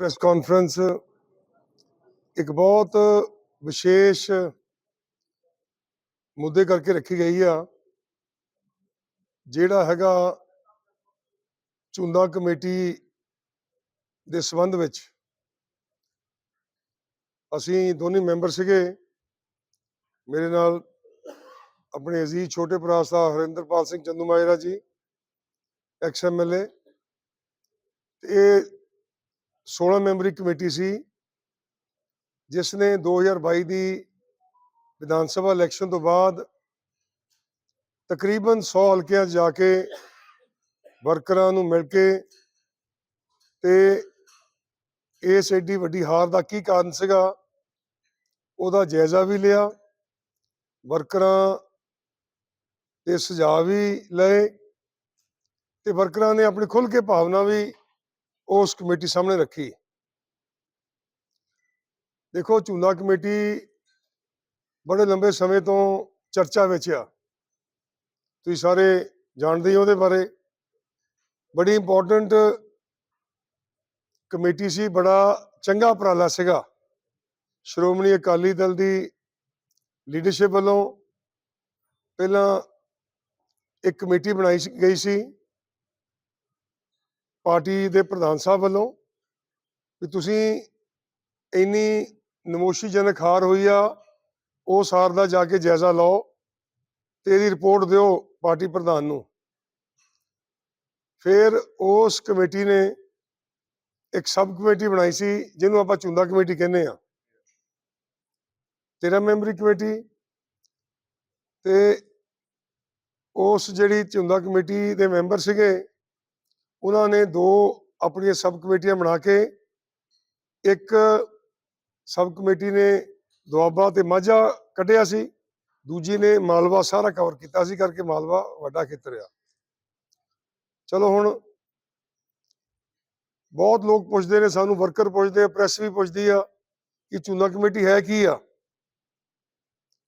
Press conference, ਇੱਕ ਬਹੁਤ ਵਿਸ਼ੇਸ਼ ਮੁੱਦੇ ਕਰਕੇ ਰੱਖੀ ਗਈ ਆ, ਜਿਹੜਾ ਹੈਗਾ ਚੁੰਦਾ ਕਮੇਟੀ ਦੇ ਸੰਬੰਧ ਵਿੱਚ। ਅਸੀਂ ਦੋਨੇ ਮੈਂਬਰ ਸੀਗੇ। ਮੇਰੇ ਨਾਲ ਆਪਣੇ ਅਜ਼ੀਜ਼ ਛੋਟੇ ਭਰਾ ਸਾਹਿਬ ਹਰਿੰਦਰਪਾਲ ਸਿੰਘ ਚੰਦੂ ਮਾਜਰਾ ਜੀ, ਐਕਸ ਐਮਐਲਏ ਇਹ 16 ਮੈਂਬਰੀ ਕਮੇਟੀ ਸੀ, ਜਿਸ ਨੇ 2022 ਦੀ ਵਿਧਾਨ ਸਭਾ ਇਲੈਕਸ਼ਨ ਤੋਂ ਬਾਅਦ ਤਕਰੀਬਨ 100 ਹਲਕਿਆਂ 'ਚ ਜਾ ਕੇ ਵਰਕਰਾਂ ਨੂੰ ਮਿਲ ਕੇ ਤੇ ਇਸ ਐਡੀ ਵੱਡੀ ਹਾਰ ਦਾ ਕੀ ਕਾਰਨ ਸੀਗਾ, ਉਹਦਾ ਜਾਇਜ਼ਾ ਵੀ ਲਿਆ, ਵਰਕਰਾਂ ਦੇ ਸੁਝਾਅ ਵੀ ਲਏ ਤੇ ਵਰਕਰਾਂ ਨੇ ਆਪਣੀ ਖੁੱਲ੍ਹ ਕੇ ਭਾਵਨਾ ਵੀ ਉਸ ਕਮੇਟੀ ਸਾਹਮਣੇ ਰੱਖੀ। ਦੇਖੋ, ਝੂਲਾ ਕਮੇਟੀ ਬੜੇ ਲੰਬੇ ਸਮੇਂ ਤੋਂ ਚਰਚਾ ਵਿੱਚ ਆ। ਤੁਸੀਂ ਸਾਰੇ ਜਾਣਦੇ ਹੋ ਉਹਦੇ ਬਾਰੇ। ਬੜੀ ਇੰਪੋਰਟੈਂਟ ਕਮੇਟੀ ਸੀ, ਬੜਾ ਚੰਗਾ ਉਪਰਾਲਾ ਸੀਗਾ। ਸ਼੍ਰੋਮਣੀ ਅਕਾਲੀ ਦਲ ਦੀ ਲੀਡਰਸ਼ਿਪ ਵੱਲੋਂ ਪਹਿਲਾਂ ਇੱਕ ਕਮੇਟੀ ਬਣਾਈ ਸੀ- ਗਈ ਸੀ। ਪਾਰਟੀ ਦੇ ਪ੍ਰਧਾਨ ਸਾਹਿਬ ਵੱਲੋਂ ਵੀ ਤੁਸੀਂ ਇੰਨੀ ਨਮੋਸ਼ੀਜਨਕ ਹਾਰ ਹੋਈ ਆ ਉਸ ਹਾਰ ਦਾ ਜਾ ਕੇ ਜਾਇਜ਼ਾ ਲਓ ਤੇ ਇਹਦੀ ਰਿਪੋਰਟ ਦਿਓ ਪਾਰਟੀ ਪ੍ਰਧਾਨ ਨੂੰ। ਫਿਰ ਉਸ ਕਮੇਟੀ ਨੇ ਇੱਕ ਸਬ ਕਮੇਟੀ ਬਣਾਈ ਸੀ, ਜਿਹਨੂੰ ਆਪਾਂ ਚੁੰਦਾ ਕਮੇਟੀ ਕਹਿੰਦੇ ਆ। 13 ਮੈਂਬਰੀ ਕਮੇਟੀ ਤੇ ਉਸ ਜਿਹੜੀ ਚੁੰਦਾ ਕਮੇਟੀ ਦੇ ਮੈਂਬਰ ਸੀਗੇ ਉਹਨਾਂ ਨੇ ਦੋ ਆਪਣੀਆਂ ਸਬ ਕਮੇਟੀਆਂ ਬਣਾ ਕੇ ਇੱਕ ਸਬ ਕਮੇਟੀ ਨੇ ਦੁਆਬਾ ਤੇ ਮਾਝਾ ਕੱਢਿਆ ਸੀ, ਦੂਜੀ ਨੇ ਮਾਲਵਾ ਸਾਰਾ ਕਵਰ ਕੀਤਾ ਸੀ ਕਰਕੇ ਮਾਲਵਾ ਵੱਡਾ ਖੇਤਰ ਆ। ਚਲੋ ਹੁਣ ਬਹੁਤ ਲੋਕ ਪੁੱਛਦੇ ਨੇ, ਸਾਨੂੰ ਵਰਕਰ ਪੁੱਛਦੇ ਆ, ਪ੍ਰੈਸ ਵੀ ਪੁੱਛਦੀ ਆ ਕਿ ਚੂਨਾ ਕਮੇਟੀ ਹੈ ਕੀ ਆ?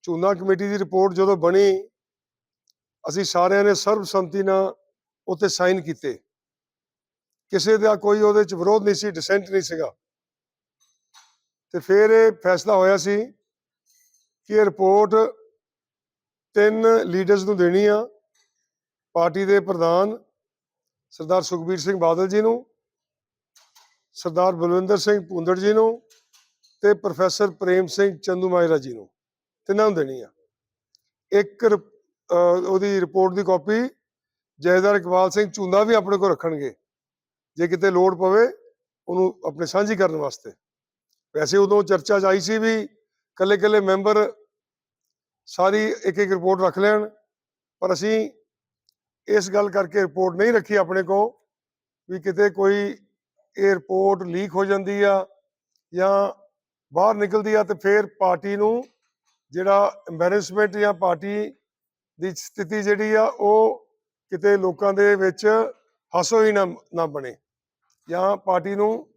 ਚੂਨਾ ਕਮੇਟੀ ਦੀ ਰਿਪੋਰਟ ਜਦੋਂ ਬਣੀ, ਅਸੀਂ ਸਾਰਿਆਂ ਨੇ ਸਰਬਸੰਮਤੀ ਨਾਲ ਉੱਤੇ ਸਾਈਨ ਕੀਤੇ। ਕਿਸੇ ਦਾ ਕੋਈ ਉਹਦੇ ਚ ਵਿਰੋਧ ਨਹੀਂ ਸੀ ਡਿਸੈਂਟ ਨਹੀਂ ਸੀਗਾ। ਤੇ ਫਿਰ ਇਹ ਫੈਸਲਾ ਹੋਇਆ ਸੀ ਕਿ ਇਹ ਰਿਪੋਰਟ ਤਿੰਨ ਲੀਡਰਸ ਨੂੰ ਦੇਣੀ ਆ, ਪਾਰਟੀ ਦੇ ਪ੍ਰਧਾਨ ਸਰਦਾਰ ਸੁਖਬੀਰ ਸਿੰਘ ਬਾਦਲ ਜੀ ਨੂੰ, ਸਰਦਾਰ ਬਲਵਿੰਦਰ ਸਿੰਘ ਭੁੰਦੜ ਜੀ ਨੂੰ ਤੇ ਪ੍ਰੋਫੈਸਰ ਪ੍ਰੇਮ ਸਿੰਘ ਚੰਦੂਮਾਜਰਾ ਜੀ ਨੂੰ। ਤਿੰਨਾਂ ਨੂੰ ਦੇਣੀ ਆ। ਇੱਕ ਰਿਪ- ਉਹਦੀ ਰਿਪੋਰਟ ਦੀ ਕਾਪੀ ਜੈਦਾਰ ਇਕਬਾਲ ਸਿੰਘ ਚੁੰਦਾ ਵੀ ਆਪਣੇ ਕੋਲ ਰੱਖਣਗੇ। ਜੇ ਕਿਤੇ ਲੋੜ ਪਵੇ, ਉਹਨੂੰ ਆਪਣੇ ਸਾਂਝੀ ਕਰਨ ਵਾਸਤੇ। ਵੈਸੇ ਉਦੋਂ ਚਰਚਾ 'ਚ ਆਈ ਸੀ ਵੀ ਕੱਲੇ ਕੱਲੇ ਮੈਂਬਰ ਸਾਰੀ ਇੱਕ ਇੱਕ ਰਿਪੋਰਟ ਰੱਖ ਲੈਣ, ਪਰ ਅਸੀਂ ਇਸ ਗੱਲ ਕਰਕੇ ਰਿਪੋਰਟ ਨਹੀਂ ਰੱਖੀ ਆਪਣੇ ਕੋ ਵੀ ਕਿਤੇ ਕੋਈ ਇਹ ਰਿਪੋਰਟ ਲੀਕ ਹੋ ਜਾਂਦੀ ਆ ਜਾਂ ਬਾਹਰ ਨਿਕਲਦੀ ਆ ਤੇ ਫਿਰ ਪਾਰਟੀ ਨੂੰ ਜਿਹੜਾ ਐਮਬੈਰੈਸਮੈਂਟ ਜਾਂ ਪਾਰਟੀ ਦੀ ਸਥਿਤੀ ਜਿਹੜੀ ਆ, ਉਹ ਕਿਤੇ ਲੋਕਾਂ ਦੇ ਵਿੱਚ ਹਾਸੋ ਹੀ ਨਾ ਬਣੇ। ਜਾਂ ਪਾਰਟੀ ਨੂੰ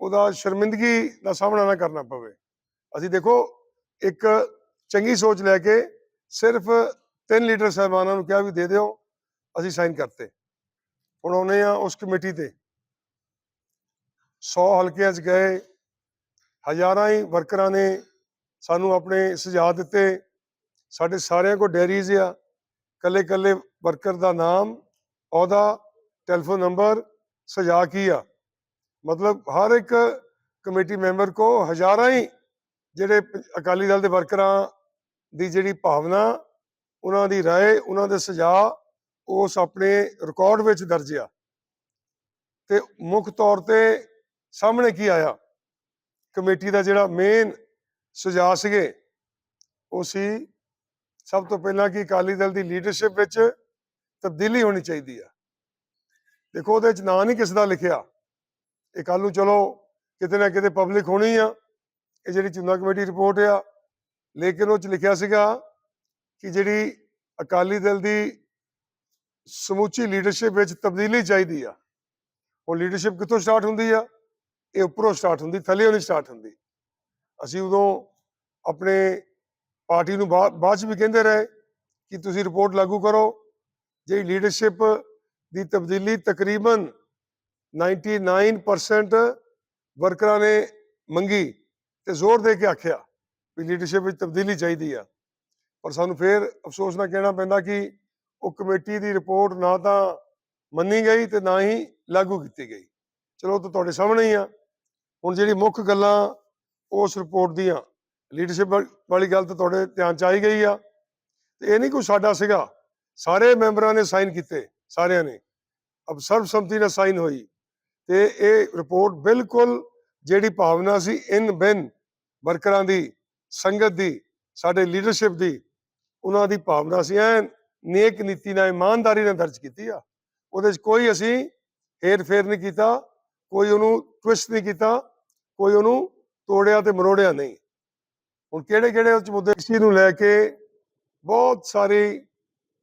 ਉਹਦਾ ਸ਼ਰਮਿੰਦਗੀ ਦਾ ਸਾਹਮਣਾ ਨਾ ਕਰਨਾ ਪਵੇ। ਅਸੀਂ ਦੇਖੋ, ਇੱਕ ਚੰਗੀ ਸੋਚ ਲੈ ਕੇ ਸਿਰਫ ਤਿੰਨ ਲੀਡਰ ਸਾਹਿਬਾਨਾਂ ਨੂੰ ਕਿਹਾ ਵੀ ਦੇ ਦਿਓ, ਅਸੀਂ ਸਾਈਨ ਕਰਤੇ। ਹੁਣ ਆਉਨੇ ਆ ਉਸ ਕਮੇਟੀ ਤੇ। 100 ਹਲਕਿਆਂ 'ਚ ਗਏ, ਹਜ਼ਾਰਾਂ ਹੀ ਵਰਕਰਾਂ ਨੇ ਸਾਨੂੰ ਆਪਣੇ ਸੁਝਾਅ ਦਿੱਤੇ। ਸਾਡੇ ਸਾਰਿਆਂ ਕੋਲ ਡੈਰੀਜ਼ ਆ ਕੱਲੇ ਕੱਲੇ ਵਰਕਰ ਦਾ ਨਾਮ, ਉਹਦਾ ਟੈਲੀਫੋਨ ਨੰਬਰ ਸੁਝਾਅ ਕੀ ਆ? ਮਤਲਬ ਹਰ ਇੱਕ ਕਮੇਟੀ ਮੈਂਬਰ ਕੋ ਹਜ਼ਾਰਾਂ ਹੀ ਜਿਹੜੇ ਅਕਾਲੀ ਦਲ ਦੇ ਵਰਕਰਾਂ ਦੀ ਜਿਹੜੀ ਭਾਵਨਾ, ਉਹਨਾਂ ਦੀ ਰਾਏ, ਉਹਨਾਂ ਦੇ ਸੁਝਾਅ ਉਸ ਆਪਣੇ ਰਿਕਾਰਡ ਵਿੱਚ ਦਰਜ ਆ। ਤੇ ਮੁੱਖ ਤੌਰ ਤੇ ਸਾਹਮਣੇ ਕੀ ਆਇਆ? ਕਮੇਟੀ ਦਾ ਜਿਹੜਾ ਮੇਨ ਸੁਝਾਅ ਸੀਗੇ, ਉਹ ਸੀ ਸਭ ਤੋਂ ਪਹਿਲਾਂ ਕਿ ਅਕਾਲੀ ਦਲ ਦੀ ਲੀਡਰਸ਼ਿਪ ਵਿੱਚ ਤਬਦੀਲੀ ਹੋਣੀ ਚਾਹੀਦੀ ਆ। ਦੇਖੋ ਉਹਦੇ ਚ ਨਾਂ ਨਹੀਂ ਕਿਸ ਦਾ ਲਿਖਿਆ। ਇਹ ਕੱਲ ਨੂੰ ਚਲੋ, ਕਿਤੇ ਨਾ ਕਿਤੇ ਪਬਲਿਕ ਹੋਣੀ ਆ। ਇਹ ਜਿਹੜੀ ਚੁਣਾ ਕਮੇਟੀ ਰਿਪੋਰਟ ਆ, ਲੇਕਿਨ ਉਹ ਚ ਲਿਖਿਆ ਸੀਗਾ ਕਿ ਜਿਹੜੀ ਅਕਾਲੀ ਦਲ ਦੀ ਸਮੁੱਚੀ ਲੀਡਰਸ਼ਿਪ ਵਿੱਚ ਤਬਦੀਲੀ ਚਾਹੀਦੀ ਆ। ਉਹ ਲੀਡਰਸ਼ਿਪ ਕਿੱਥੋਂ ਸਟਾਰਟ ਹੁੰਦੀ ਆ? ਇਹ ਉੱਪਰੋਂ ਸਟਾਰਟ ਹੁੰਦੀ, ਥੱਲੇ ਨਹੀਂ ਸਟਾਰਟ ਹੁੰਦੀ। ਅਸੀਂ ਉਦੋਂ ਆਪਣੇ ਪਾਰਟੀ ਨੂੰ ਬਾਅਦ ਚ ਵੀ ਕਹਿੰਦੇ ਰਹੇ ਕਿ ਤੁਸੀਂ ਰਿਪੋਰਟ ਲਾਗੂ ਕਰੋ। ਜਿਹੜੀ ਲੀਡਰਸ਼ਿਪ ਦੀ ਤਬਦੀਲੀ ਤਕਰੀਬਨ 99% ਵਰਕਰਾਂ ਨੇ ਮੰਗੀ ਤੇ ਜ਼ੋਰ ਦੇ ਕੇ ਆਖਿਆ ਵੀ ਲੀਡਰਸ਼ਿਪ ਵਿੱਚ ਤਬਦੀਲੀ ਚਾਹੀਦੀ ਆ। ਪਰ ਸਾਨੂੰ ਫੇਰ ਅਫਸੋਸ ਨਾਲ ਕਹਿਣਾ ਪੈਂਦਾ ਕਿ ਉਹ ਕਮੇਟੀ ਦੀ ਰਿਪੋਰਟ ਨਾ ਤਾਂ ਮੰਨੀ ਗਈ ਤੇ ਨਾ ਹੀ ਲਾਗੂ ਕੀਤੀ ਗਈ। ਚਲੋ ਉਹ ਤਾਂ ਤੁਹਾਡੇ ਸਾਹਮਣੇ ਹੀ ਆ। ਹੁਣ ਜਿਹੜੀ ਮੁੱਖ ਗੱਲਾਂ ਉਸ ਰਿਪੋਰਟ ਦੀਆਂ ਲੀਡਰਸ਼ਿਪ ਵਾਲੀ ਗੱਲ ਤਾਂ ਤੁਹਾਡੇ ਧਿਆਨ ਚ ਆਈ ਗਈ ਆ। ਤੇ ਇਹ ਨਹੀਂ ਕੋਈ ਸਾਡਾ ਸੀਗਾ। ਸਾਰੇ ਮੈਂਬਰਾਂ ਨੇ ਸਾਈਨ ਕੀਤੇ, ਸਾਰਿਆਂ ਨੇ। ਅਬ ਸਰਬਸੰਮਤੀ ਨਾਲ ਸਾਈਨ ਹੋਈ। ਤੇ ਇਹ ਰਿਪੋਰਟ ਬਿਲਕੁਲ ਜਿਹੜੀ ਭਾਵਨਾ ਸੀ ਇਨ ਬਿਨ ਵਰਕਰਾਂ ਦੀ, ਸੰਗਤ ਦੀ, ਸਾਡੇ ਲੀਡਰਸ਼ਿਪ ਦੀ, ਉਹਨਾਂ ਦੀ ਭਾਵਨਾ ਸੀ ਐ ਨੇਕ ਨੀਤੀ ਨਾਲ, ਇਮਾਨਦਾਰੀ ਨਾਲ ਦਰਜ ਕੀਤੀ ਆ। ਉਹਦੇ 'ਚ ਕੋਈ ਅਸੀਂ ਹੇਰ ਫੇਰ ਨਹੀਂ ਕੀਤਾ, ਕੋਈ ਉਹਨੂੰ ਟਵਿਸਟ ਨਹੀਂ ਕੀਤਾ, ਕੋਈ ਉਹਨੂੰ ਤੋੜਿਆ ਤੇ ਮਰੋੜਿਆ ਨਹੀਂ। ਹੁਣ ਕਿਹੜੇ ਕਿਹੜੇ ਉਹ 'ਚ ਮੁੱਦੇ ਇਸ ਨੂੰ ਲੈ ਕੇ ਬਹੁਤ ਸਾਰੀ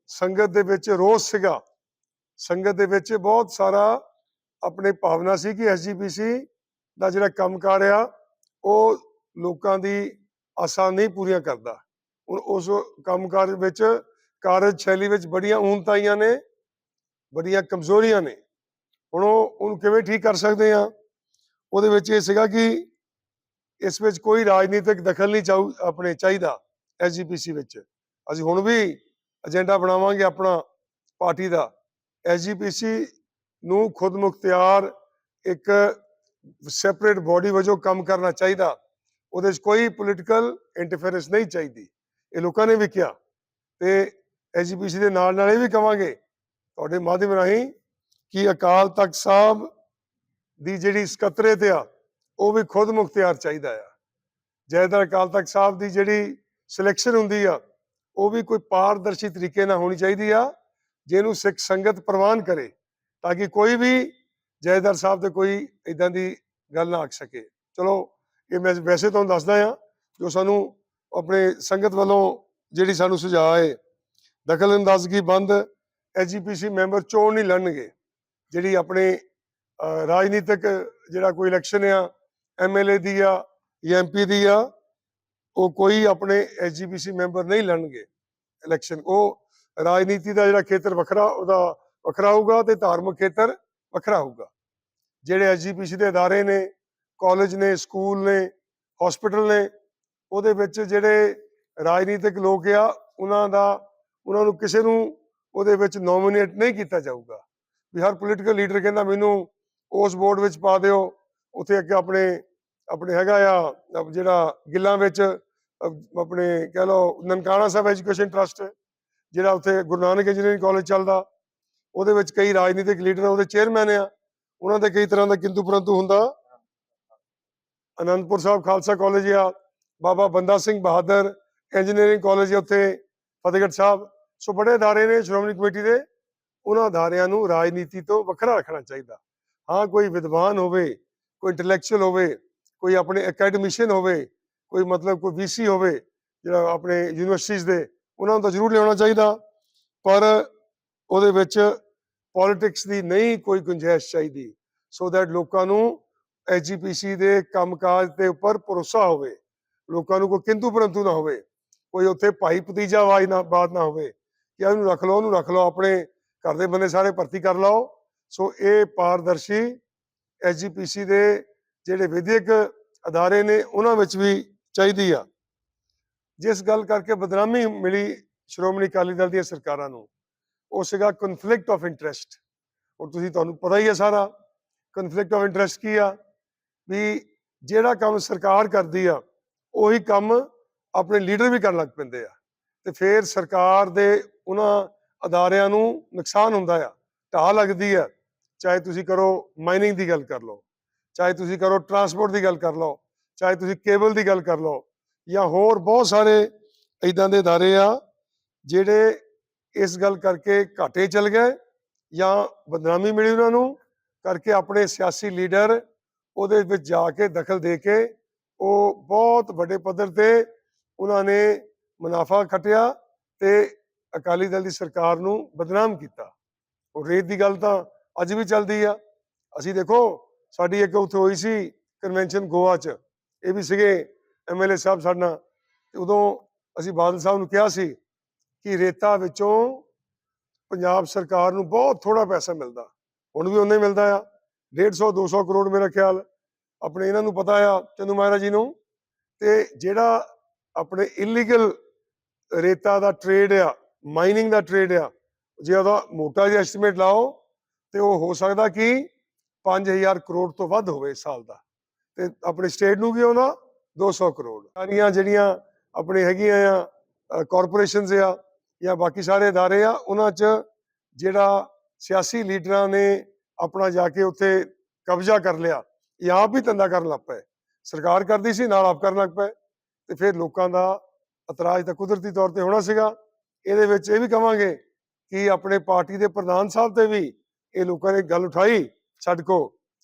ਸੰਗਤ ਦੇ ਵਿੱਚ ਰੋਸ ਸੀਗਾ। ਸੰਗਤ ਦੇ ਵਿੱਚ ਬਹੁਤ ਸਾਰਾ ਆਪਣੇ ਭਾਵਨਾ ਸੀ ਕਿ ਐਸਜੀਪੀਸੀ ਦਾ ਜਿਹੜਾ ਕੰਮਕਾਰ ਆ, ਉਹ ਲੋਕਾਂ ਦੀ ਆਸਾਂ ਨਹੀਂ ਪੂਰੀਆਂ ਕਰਦਾ। ਹੁਣ ਉਸ ਕੰਮਕਾਰ ਵਿੱਚ ਕਾਰਜ ਸ਼ੈਲੀ ਵਿੱਚ ਬੜੀਆਂ ਊਨਤਾਈਆਂ ਨੇ, ਬੜੀਆਂ ਕਮਜ਼ੋਰੀਆਂ ਨੇ। ਹੁਣ ਉਹ, ਉਹਨੂੰ ਕਿਵੇਂ ਠੀਕ ਕਰ ਸਕਦੇ ਆ? ਉਹਦੇ ਵਿੱਚ ਇਹ ਸੀਗਾ ਕਿ ਇਸ ਵਿੱਚ ਕੋਈ ਰਾਜਨੀਤਿਕ ਦਖਲ ਨਹੀਂ ਚਾਹੂ ਆਪਣੇ ਚਾਹੀਦਾ ਐਸਜੀਪੀਸੀ ਵਿੱਚ। ਅਸੀਂ ਹੁਣ ਵੀ ਏਜੰਡਾ ਬਣਾਵਾਂਗੇ ਆਪਣਾ ਪਾਰਟੀ ਦਾ। ਐਸਜੀਪੀਸੀ ਨੂੰ ਖੁਦ ਮੁਖਤਿਆਰ ਇੱਕ ਸੈਪਰੇਟ ਬਾਡੀ ਵਜੋਂ ਕੰਮ ਕਰਨਾ ਚਾਹੀਦਾ। ਉਹਦੇ 'ਚ ਕੋਈ ਪੋਲੀਟੀਕਲ ਇੰਟਰਫੇਰੈਂਸ ਨਹੀਂ ਚਾਹੀਦੀ। ਇਹ ਲੋਕਾਂ ਨੇ ਵੀ ਕਿਹਾ। ਤੇ ਐਸਜੀਪੀਸੀ ਦੇ ਨਾਲ ਨਾਲ ਇਹ ਵੀ ਕਵਾਂਗੇ, ਤੁਹਾਡੇ ਮਾਧਿਅਮ ਰਾਹੀਂ ਕਿ ਅਕਾਲ ਤਖਤ ਸਾਹਿਬ ਦੀ ਜਿਹੜੀ ਸਕੱਤਰੇਤ ਆ, ਉਹ ਵੀ ਖੁਦ ਮੁਖਤਿਆਰ ਚਾਹੀਦਾ ਆ। ਜੈਦਰ ਅਕਾਲ ਤਖਤ ਸਾਹਿਬ ਦੀ ਜਿਹੜੀ ਸਿਲੈਕਸ਼ਨ ਹੁੰਦੀ ਆ, ਉਹ ਵੀ ਕੋਈ ਪਾਰਦਰਸ਼ੀ ਤਰੀਕੇ ਨਾਲ ਹੋਣੀ ਚਾਹੀਦੀ ਆ, ਜਿਹਨੂੰ ਸਿੱਖ ਸੰਗਤ ਪ੍ਰਵਾਨ ਕਰੇ। ਤਾਂ ਕਿ ਕੋਈ ਵੀ ਜੈਦਰ ਸਾਹਿਬ ਤੇ ਕੋਈ ਇਦਾਂ ਦੀ ਗੱਲ ਨਾ ਆਖ ਸਕੇ। ਚਲੋ, ਇਹ ਮੈਂ ਵੈਸੇ ਤੁਹਾਨੂੰ ਦੱਸਦਾ ਆ ਜੋ ਸਾਨੂੰ ਆਪਣੇ ਸੰਗਤ ਵੱਲੋਂ ਜਿਹੜੀ ਸਾਨੂੰ ਸੁਝਾਅ ਹੈ ਦਖਲ ਅੰਦਾਜ਼ਗੀ ਬੰਦ ਐਜੀਪੀਸੀ ਮੈਂਬਰ ਚੋਣ ਨਹੀਂ ਲੜਨਗੇ। ਜਿਹੜੀ ਆਪਣੇ ਰਾਜਨੀਤਿਕ ਜਿਹੜਾ ਕੋਈ ਇਲੈਕਸ਼ਨ ਆ ਐਮਐਲਏ ਦੀ ਆ ਜਾਂ ਐਮਪੀ ਦੀ ਆ, ਉਹ ਕੋਈ ਆਪਣੇ ਐਸਜੀਪੀਸੀ ਮੈਂਬਰ ਨਹੀਂ ਲੜਨਗੇ ਇਲੈਕਸ਼ਨ। ਉਹ ਰਾਜਨੀਤੀ ਦਾ ਜਿਹੜਾ ਖੇਤਰ ਵੱਖਰਾ, ਉਹਦਾ ਵੱਖਰਾ ਹੋਊਗਾ ਤੇ ਧਾਰਮਿਕ ਖੇਤਰ ਵੱਖਰਾ ਹੋਊਗਾ। ਜਿਹੜੇ ਐਸਜੀਪੀਸੀ ਦੇ ਅਦਾਰੇ ਨੇ, ਕਾਲਜ ਨੇ, ਸਕੂਲ ਨੇ ਹਸਪੀਟਲ ਨੇ, ਉਹਦੇ ਵਿੱਚ ਜਿਹੜੇ ਰਾਜਨੀਤਿਕ ਲੋਕ ਆ, ਉਹਨਾਂ ਦਾ, ਉਹਨਾਂ ਨੂੰ ਕਿਸੇ ਨੂੰ ਉਹਦੇ ਵਿੱਚ ਨੋਮੀਨੇਟ ਨਹੀਂ ਕੀਤਾ ਜਾਊਗਾ। ਵੀ ਹਰ ਪੋਲੀਟੀਕਲ ਲੀਡਰ ਕਹਿੰਦਾ ਮੈਨੂੰ ਉਸ ਬੋਰਡ ਵਿੱਚ ਪਾ ਦਿਓ, ਉੱਥੇ ਅੱਗੇ ਆਪਣੇ ਆਪਣੇ ਹੈਗਾ ਆ ਜਿਹੜਾ ਗਿੱਲਾਂ ਵਿੱਚ ਆਪਣੇ ਕਹਿ ਲਓ ਨਨਕਾਣਾ ਸਾਹਿਬ ਐਜੂਕੇਸ਼ਨ ਟਰਸਟ ਜਿਹੜਾ ਉੱਥੇ ਗੁਰੂ ਨਾਨਕ ਇੰਜੀਨੀਅਰਿੰਗ ਕਾਲਜ ਚੱਲਦਾ ਉਹਦੇ ਵਿੱਚ ਕਈ ਰਾਜਨੀਤਿਕ ਲੀਡਰ ਉਹਦੇ ਚੇਅਰਮੈਨ ਆ। ਉਹਨਾਂ ਦੇ ਕਈ ਤਰ੍ਹਾਂ ਦਾ ਕਿੰਤੂ ਪਰੰਤੂ ਹੁੰਦਾ। ਅਨੰਦਪੁਰ ਸਾਹਿਬ ਖਾਲਸਾ ਕਾਲਜ ਆ, ਬਾਬਾ ਬੰਦਾ ਸਿੰਘ ਬਹਾਦਰ ਇੰਜੀਨੀਅਰਿੰਗ ਕਾਲਜ ਉੱਥੇ, ਫਤਿਹਗੜ੍ਹ ਸਾਹਿਬ। ਸੋ ਬੜੇ ਅਦਾਰੇ ਨੇ ਸ਼੍ਰੋਮਣੀ ਕਮੇਟੀ ਦੇ। ਉਹਨਾਂ ਅਦਾਰਿਆਂ ਨੂੰ ਰਾਜਨੀਤੀ ਤੋਂ ਵੱਖਰਾ ਰੱਖਣਾ ਚਾਹੀਦਾ। ਹਾਂ, ਕੋਈ ਵਿਦਵਾਨ ਹੋਵੇ, ਕੋਈ ਇੰਟੈਲੈਕਚੁਅਲ ਹੋਵੇ, ਕੋਈ ਆਪਣੇ ਅਕੈਡਮਿਸ਼ੀਅਨ ਹੋਵੇ, ਕੋਈ ਮਤਲਬ ਕੋਈ ਵੀਸੀ ਹੋਵੇ, ਜਿਹੜਾ ਆਪਣੇ ਯੂਨੀਵਰਸਿਟੀਜ਼ ਦੇ, ਉਹਨਾਂ ਨੂੰ ਤਾਂ ਜ਼ਰੂਰ ਲਿਆਉਣਾ ਚਾਹੀਦਾ। ਪਰ ਉਹਦੇ ਵਿੱਚ ਪੋਲਿਟਿਕਸ ਦੀ ਨਹੀਂ ਕੋਈ ਗੁੰਜਾਇਸ਼ ਚਾਹੀਦੀ। ਸੋ ਦੈਟ ਲੋਕਾਂ ਨੂੰ ਐਜੀਪੀਸੀ ਦੇ ਕੰਮਕਾਜ ਦੇ ਉੱਪਰ ਭਰੋਸਾ ਹੋਵੇ। ਲੋਕਾਂ ਨੂੰ ਕੋਈ ਕਿੰਤੂ ਪਰੰਤੂ ਨਾ ਹੋਵੇ। ਕੋਈ ਉੱਥੇ ਭਾਈ ਭਤੀਜਾ ਆਵਾਜ਼ ਨਾ, ਬਾਤ ਨਾ ਹੋਵੇ। ਕਿ ਇਹਨੂੰ ਰੱਖ ਲਓ, ਉਹਨੂੰ ਰੱਖ ਲਓ, ਆਪਣੇ ਘਰ ਦੇ ਬੰਦੇ ਸਾਰੇ ਭਰਤੀ ਕਰ ਲਓ। ਸੋ ਇਹ ਪਾਰਦਰਸ਼ੀ ਐਜੀਪੀਸੀ ਦੇ ਜਿਹੜੇ ਵਿਦਿਅਕ ਅਦਾਰੇ ਨੇ, ਉਹਨਾਂ ਵਿੱਚ ਵੀ ਚਾਹੀਦੀ ਆ। ਜਿਸ ਗੱਲ ਕਰਕੇ ਬਦਨਾਮੀ ਮਿਲੀ ਸ਼੍ਰੋਮਣੀ ਅਕਾਲੀ ਦਲ ਦੀਆਂ ਸਰਕਾਰਾਂ ਨੂੰ। ਉਹ ਸੀਗਾ ਕਨਫਲਿਕਟ ਆਫ ਇੰਟਰਸਟ ਹੁਣ ਤੁਸੀਂ ਤੁਹਾਨੂੰ ਪਤਾ ਹੀ ਹੈ ਸਾਰਾ ਕਨਫਲਿਕਟ ਆਫ ਇੰਟਰਸਟ ਕੀ ਆ ਵੀ ਜਿਹੜਾ ਕੰਮ ਸਰਕਾਰ ਕਰਦੀ ਆ ਉਹੀ ਕੰਮ ਆਪਣੇ ਲੀਡਰ ਵੀ ਕਰਨ ਲੱਗ ਪੈਂਦੇ ਆ ਤੇ ਫਿਰ ਸਰਕਾਰ ਦੇ ਉਹਨਾਂ ਅਦਾਰਿਆਂ ਨੂੰ ਨੁਕਸਾਨ ਹੁੰਦਾ ਆ ਢਾਹ ਲੱਗਦੀ ਆ ਚਾਹੇ ਤੁਸੀਂ ਕਰੋ ਮਾਈਨਿੰਗ ਦੀ ਗੱਲ ਕਰ ਲਓ ਚਾਹੇ ਤੁਸੀਂ ਕਰੋ ਟਰਾਂਸਪੋਰਟ ਦੀ ਗੱਲ ਕਰ ਲਓ ਚਾਹੇ ਤੁਸੀਂ ਕੇਬਲ ਦੀ ਗੱਲ ਕਰ ਲਓ ਜਾਂ ਹੋਰ ਬਹੁਤ ਸਾਰੇ ਇਦਾਂ ਦੇ ادارے ਆ ਜਿਹੜੇ ਇਸ ਗੱਲ ਕਰਕੇ ਘਾਟੇ ਚਲ ਗਏ ਜਾਂ ਬਦਨਾਮੀ ਮਿਲੀ ਉਹਨਾਂ ਨੂੰ, ਕਰਕੇ ਆਪਣੇ ਸਿਆਸੀ ਲੀਡਰ ਉਹਦੇ ਵਿੱਚ ਜਾ ਕੇ ਦਖਲ ਦੇ ਕੇ ਉਹ ਬਹੁਤ ਵੱਡੇ ਪੱਧਰ ਤੇ ਉਹਨਾਂ ਨੇ ਮੁਨਾਫਾ ਖਟਿਆ ਤੇ ਅਕਾਲੀ ਦਲ ਦੀ ਸਰਕਾਰ ਨੂੰ ਬਦਨਾਮ ਕੀਤਾ। ਉਹ ਰੇਤ ਦੀ ਗੱਲ ਤਾਂ ਅੱਜ ਵੀ ਚੱਲਦੀ ਆ। ਅਸੀਂ ਦੇਖੋ, ਸਾਡੀ ਇੱਕ ਉੱਥੇ ਹੋਈ ਸੀ ਕਨਵੈਨਸ਼ਨ ਗੋਆ 'ਚ। ਇਹ ਵੀ ਸੀਗੇ ਐਮਐਲਏ ਸਾਹਿਬ ਸਾਡੇ ਨਾਲ। ਉਦੋਂ ਅਸੀਂ ਬਾਦਲ ਸਾਹਿਬ ਨੂੰ ਕਿਹਾ ਸੀ ਕਿ ਰੇਤਾ ਵਿੱਚੋਂ ਪੰਜਾਬ ਸਰਕਾਰ ਨੂੰ ਬਹੁਤ ਥੋੜਾ ਪੈਸਾ ਮਿਲਦਾ। ਹੁਣ ਵੀ ਉਨਾ ਮਿਲਦਾ ਆ। 150 200 ਕਰੋੜ ਮੇਰਾ ਖਿਆਲ ਆਪਣੇ ਇਹਨਾਂ ਨੂੰ ਪਤਾ ਆ, ਚੰਦੂ ਮਹਾਰਾਜ ਜੀ ਨੂੰ। ਤੇ ਜਿਹੜਾ ਆਪਣੇ ਇਲੀਗਲ ਰੇਤਾ ਦਾ ਟ੍ਰੇਡ ਆ ਮਾਈਨਿੰਗ ਦਾ ਟ੍ਰੇਡ ਆ, ਜੇ ਉਹਦਾ ਮੋਟਾ ਜਿਹਾ ਐਸਟੀਮੇਟ ਲਾਓ, ਤੇ ਉਹ ਹੋ ਸਕਦਾ ਕਿ 5000 ਕਰੋੜ ਤੋਂ ਵੱਧ ਹੋਵੇ ਸਾਲ ਦਾ। ਤੇ ਆਪਣੇ ਸਟੇਟ ਨੂੰ ਕੀ ਆਉਂਦਾ 200 ਕਰੋੜ। ਸਾਰੀਆਂ ਜਿਹੜੀਆਂ ਆਪਣੇ ਹੈਗੀਆਂ ਆ ਕਾਰਪੋਰੇਸ਼ਨਸ ਆ ਜਾਂ ਬਾਕੀ ਸਾਰੇ ادارے ਆ ਉਹਨਾਂ 'ਚ ਜਿਹੜਾ ਸਿਆਸੀ ਲੀਡਰਾਂ ਨੇ ਆਪਣਾ ਜਾ ਕੇ ਉੱਥੇ ਕਬਜ਼ਾ ਕਰ ਲਿਆ ਇਹ ਆਪ ਵੀ ਧੰਦਾ ਕਰਨ ਲੱਗ ਪਏ ਸਰਕਾਰ ਕਰਦੀ ਸੀ ਨਾਲ ਆਪ ਕਰਨ ਲੱਗ ਪਏ ਤੇ ਫਿਰ ਲੋਕਾਂ ਦਾ ਇਤਰਾਜ਼ ਤਾਂ ਕੁਦਰਤੀ ਤੌਰ ਤੇ ਹੋਣਾ ਸੀਗਾ ਇਹਦੇ ਵਿੱਚ ਇਹ ਵੀ ਕਵਾਂਗੇ ਕਿ ਆਪਣੇ ਪਾਰਟੀ ਦੇ ਪ੍ਰਧਾਨ ਸਾਹਿਬ ਤੇ ਵੀ ਇਹ ਲੋਕਾਂ ਨੇ ਗੱਲ ਉਠਾਈ ਛੱਡ ਕੋ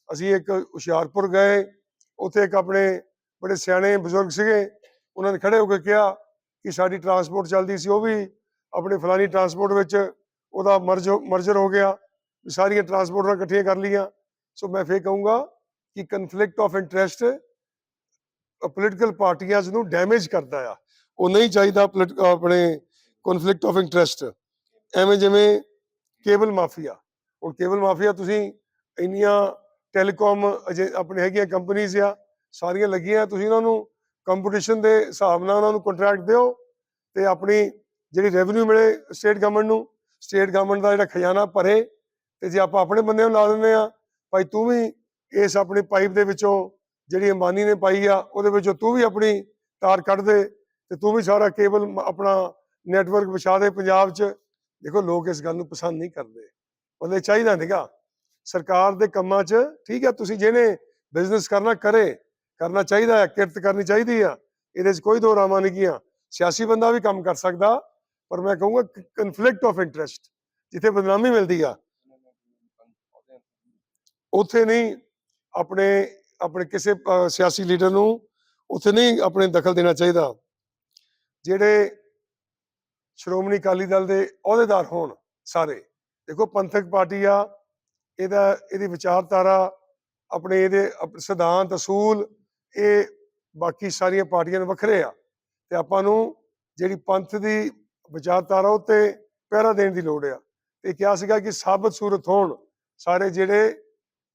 ਅਸੀਂ ਇੱਕ ਹੁਸ਼ਿਆਰਪੁਰ ਗਏ ਉੱਥੇ ਇੱਕ ਆਪਣੇ ਬੜੇ ਸਿਆਣੇ ਬਜ਼ੁਰਗ ਸੀਗੇ ਉਹਨਾਂ ਨੇ ਖੜੇ ਹੋ ਕੇ ਕਿਹਾ ਕਿ ਸਾਡੀ ਟਰਾਂਸਪੋਰਟ ਚੱਲਦੀ ਸੀ ਉਹ ਵੀ ਆਪਣੇ ਫਲਾਨੀ ਟਰਾਂਸਪੋਰਟ ਵਿੱਚ ਉਹਦਾ ਮਰਜ ਮਰਜਰ ਹੋ ਗਿਆ। ਸਾਰੀਆਂ ਟਰਾਂਸਪੋਰਟਾਂ ਇਕੱਠੀਆਂ ਕਰ ਲਈਆਂ। ਸੋ ਮੈਂ ਫੇਰ ਕਹੂੰਗਾ ਕਿ ਕਨਫਲਿਕਟ ਆਫ ਇੰਟਰਸਟ ਪੋਲੀਟੀਕਲ ਪਾਰਟੀਆਂ ਨੂੰ ਡੈਮੇਜ ਕਰਦਾ ਆ। ਉਹ ਨਹੀਂ ਚਾਹੀਦਾ ਆਪਣੇ ਕਨਫਲਿਕਟ ਆਫ ਇੰਟਰਸਟ ਐਵੇਂ ਜਿਵੇਂ ਕੇਬਲ ਮਾਫੀਆ ਹੁਣ ਕੇਬਲ ਮਾਫੀਆ ਤੁਸੀਂ ਇੰਨੀਆਂ ਟੈਲੀਕਾਮ ਆਪਣੇ ਹੈਗੀਆਂ ਕੰਪਨੀਆਂ ਆ, ਸਾਰੀਆਂ ਲੱਗੀਆਂ, ਤੁਸੀਂ ਉਹਨਾਂ ਨੂੰ ਕੰਪੀਟੀਸ਼ਨ ਦੇ ਹਿਸਾਬ ਨਾਲ ਉਹਨਾਂ ਨੂੰ ਕੰਟਰੈਕਟ ਦਿਓ ਤੇ ਆਪਣੀ ਜਿਹੜੀ ਰੈਵਨਿਊ ਮਿਲੇ ਸਟੇਟ ਗਵਰਨਮੈਂਟ ਨੂੰ ਸਟੇਟ ਗਵਰਨਮੈਂਟ ਦਾ ਜਿਹੜਾ ਖਜ਼ਾਨਾ ਭਰੇ ਤੇ ਜੇ ਆਪਾਂ ਆਪਣੇ ਬੰਦਿਆਂ ਨੂੰ ਲਾ ਦਿੰਦੇ ਆ ਭਾਈ ਤੂੰ ਵੀ ਇਸ ਆਪਣੀ ਪਾਈਪ ਦੇ ਵਿੱਚੋਂ ਜਿਹੜੀ ਅੰਬਾਨੀ ਨੇ ਪਾਈ ਆ, ਉਹਦੇ ਵਿੱਚੋਂ ਤੂੰ ਵੀ ਆਪਣੀ ਤਾਰ ਕੱਢ ਦੇ ਤੇ ਤੂੰ ਵੀ ਸਾਰਾ ਕੇਬਲ ਆਪਣਾ ਨੈਟਵਰਕ ਵਿਛਾ ਦੇ ਪੰਜਾਬ 'ਚ। ਦੇਖੋ ਲੋਕ ਇਸ ਗੱਲ ਨੂੰ ਪਸੰਦ ਨਹੀਂ ਕਰਦੇ। ਉਹਦੇ ਚਾਹੀਦਾ ਨਹੀਂਗਾ ਸਰਕਾਰ ਦੇ ਕੰਮਾਂ 'ਚ ਠੀਕ ਹੈ ਤੁਸੀਂ ਜਿਹਨੇ ਬਿਜ਼ਨਸ ਕਰਨਾ ਕਰੇ, ਕਰਨਾ ਚਾਹੀਦਾ ਹੈ, ਕਿਰਤ ਕਰਨੀ ਚਾਹੀਦੀ ਆ, ਇਹਦੇ 'ਚ ਕੋਈ ਦੋ ਰਾਮਾਂ ਨਹੀਂ ਗਿਆ। ਸਿਆਸੀ ਬੰਦਾ ਵੀ ਕੰਮ ਕਰ ਸਕਦਾ ਪਰ ਮੈਂ ਕਹੂੰਗਾ ਕਨਫਲਿਕਟ ਆਫ ਇੰਟਰਸਟ ਜਿੱਥੇ ਬਦਨਾਮੀ ਮਿਲਦੀ ਆ, ਉੱਥੇ ਨਹੀਂ ਆਪਣੇ ਆਪਣੇ ਕਿਸੇ ਸਿਆਸੀ ਲੀਡਰ ਨੂੰ ਉੱਥੇ ਨਹੀਂ ਆਪਣੇ ਦਖਲ ਦੇਣਾ ਚਾਹੀਦਾ। ਜਿਹੜੇ ਸ਼੍ਰੋਮਣੀ ਅਕਾਲੀ ਦਲ ਦੇ ਅਹੁਦੇਦਾਰ ਹੋਣ ਸਾਰੇ, ਦੇਖੋ ਪੰਥਕ ਪਾਰਟੀ ਆ, ਇਹਦਾ, ਇਹਦੀ ਵਿਚਾਰਧਾਰਾ, ਆਪਣੇ ਇਹਦੇ ਸਿਧਾਂਤ, ਅਸੂਲ, ਇਹ ਬਾਕੀ ਸਾਰੀਆਂ ਪਾਰਟੀਆਂ ਨੂੰ ਵੱਖਰੇ ਆ। ਤੇ ਆਪਾਂ ਨੂੰ ਜਿਹੜੀ ਪੰਥ ਦੀ ਵਿਚਾਰਧਾਰਾ ਉੱਤੇ ਪਹਿਰਾ ਦੇਣ ਦੀ ਲੋੜ ਆ। ਤੇ ਕਿਹਾ ਸੀਗਾ ਕਿ ਸਾਬਤ ਸੂਰਤ ਹੋਣ, ਸਾਰੇ ਜਿਹੜੇ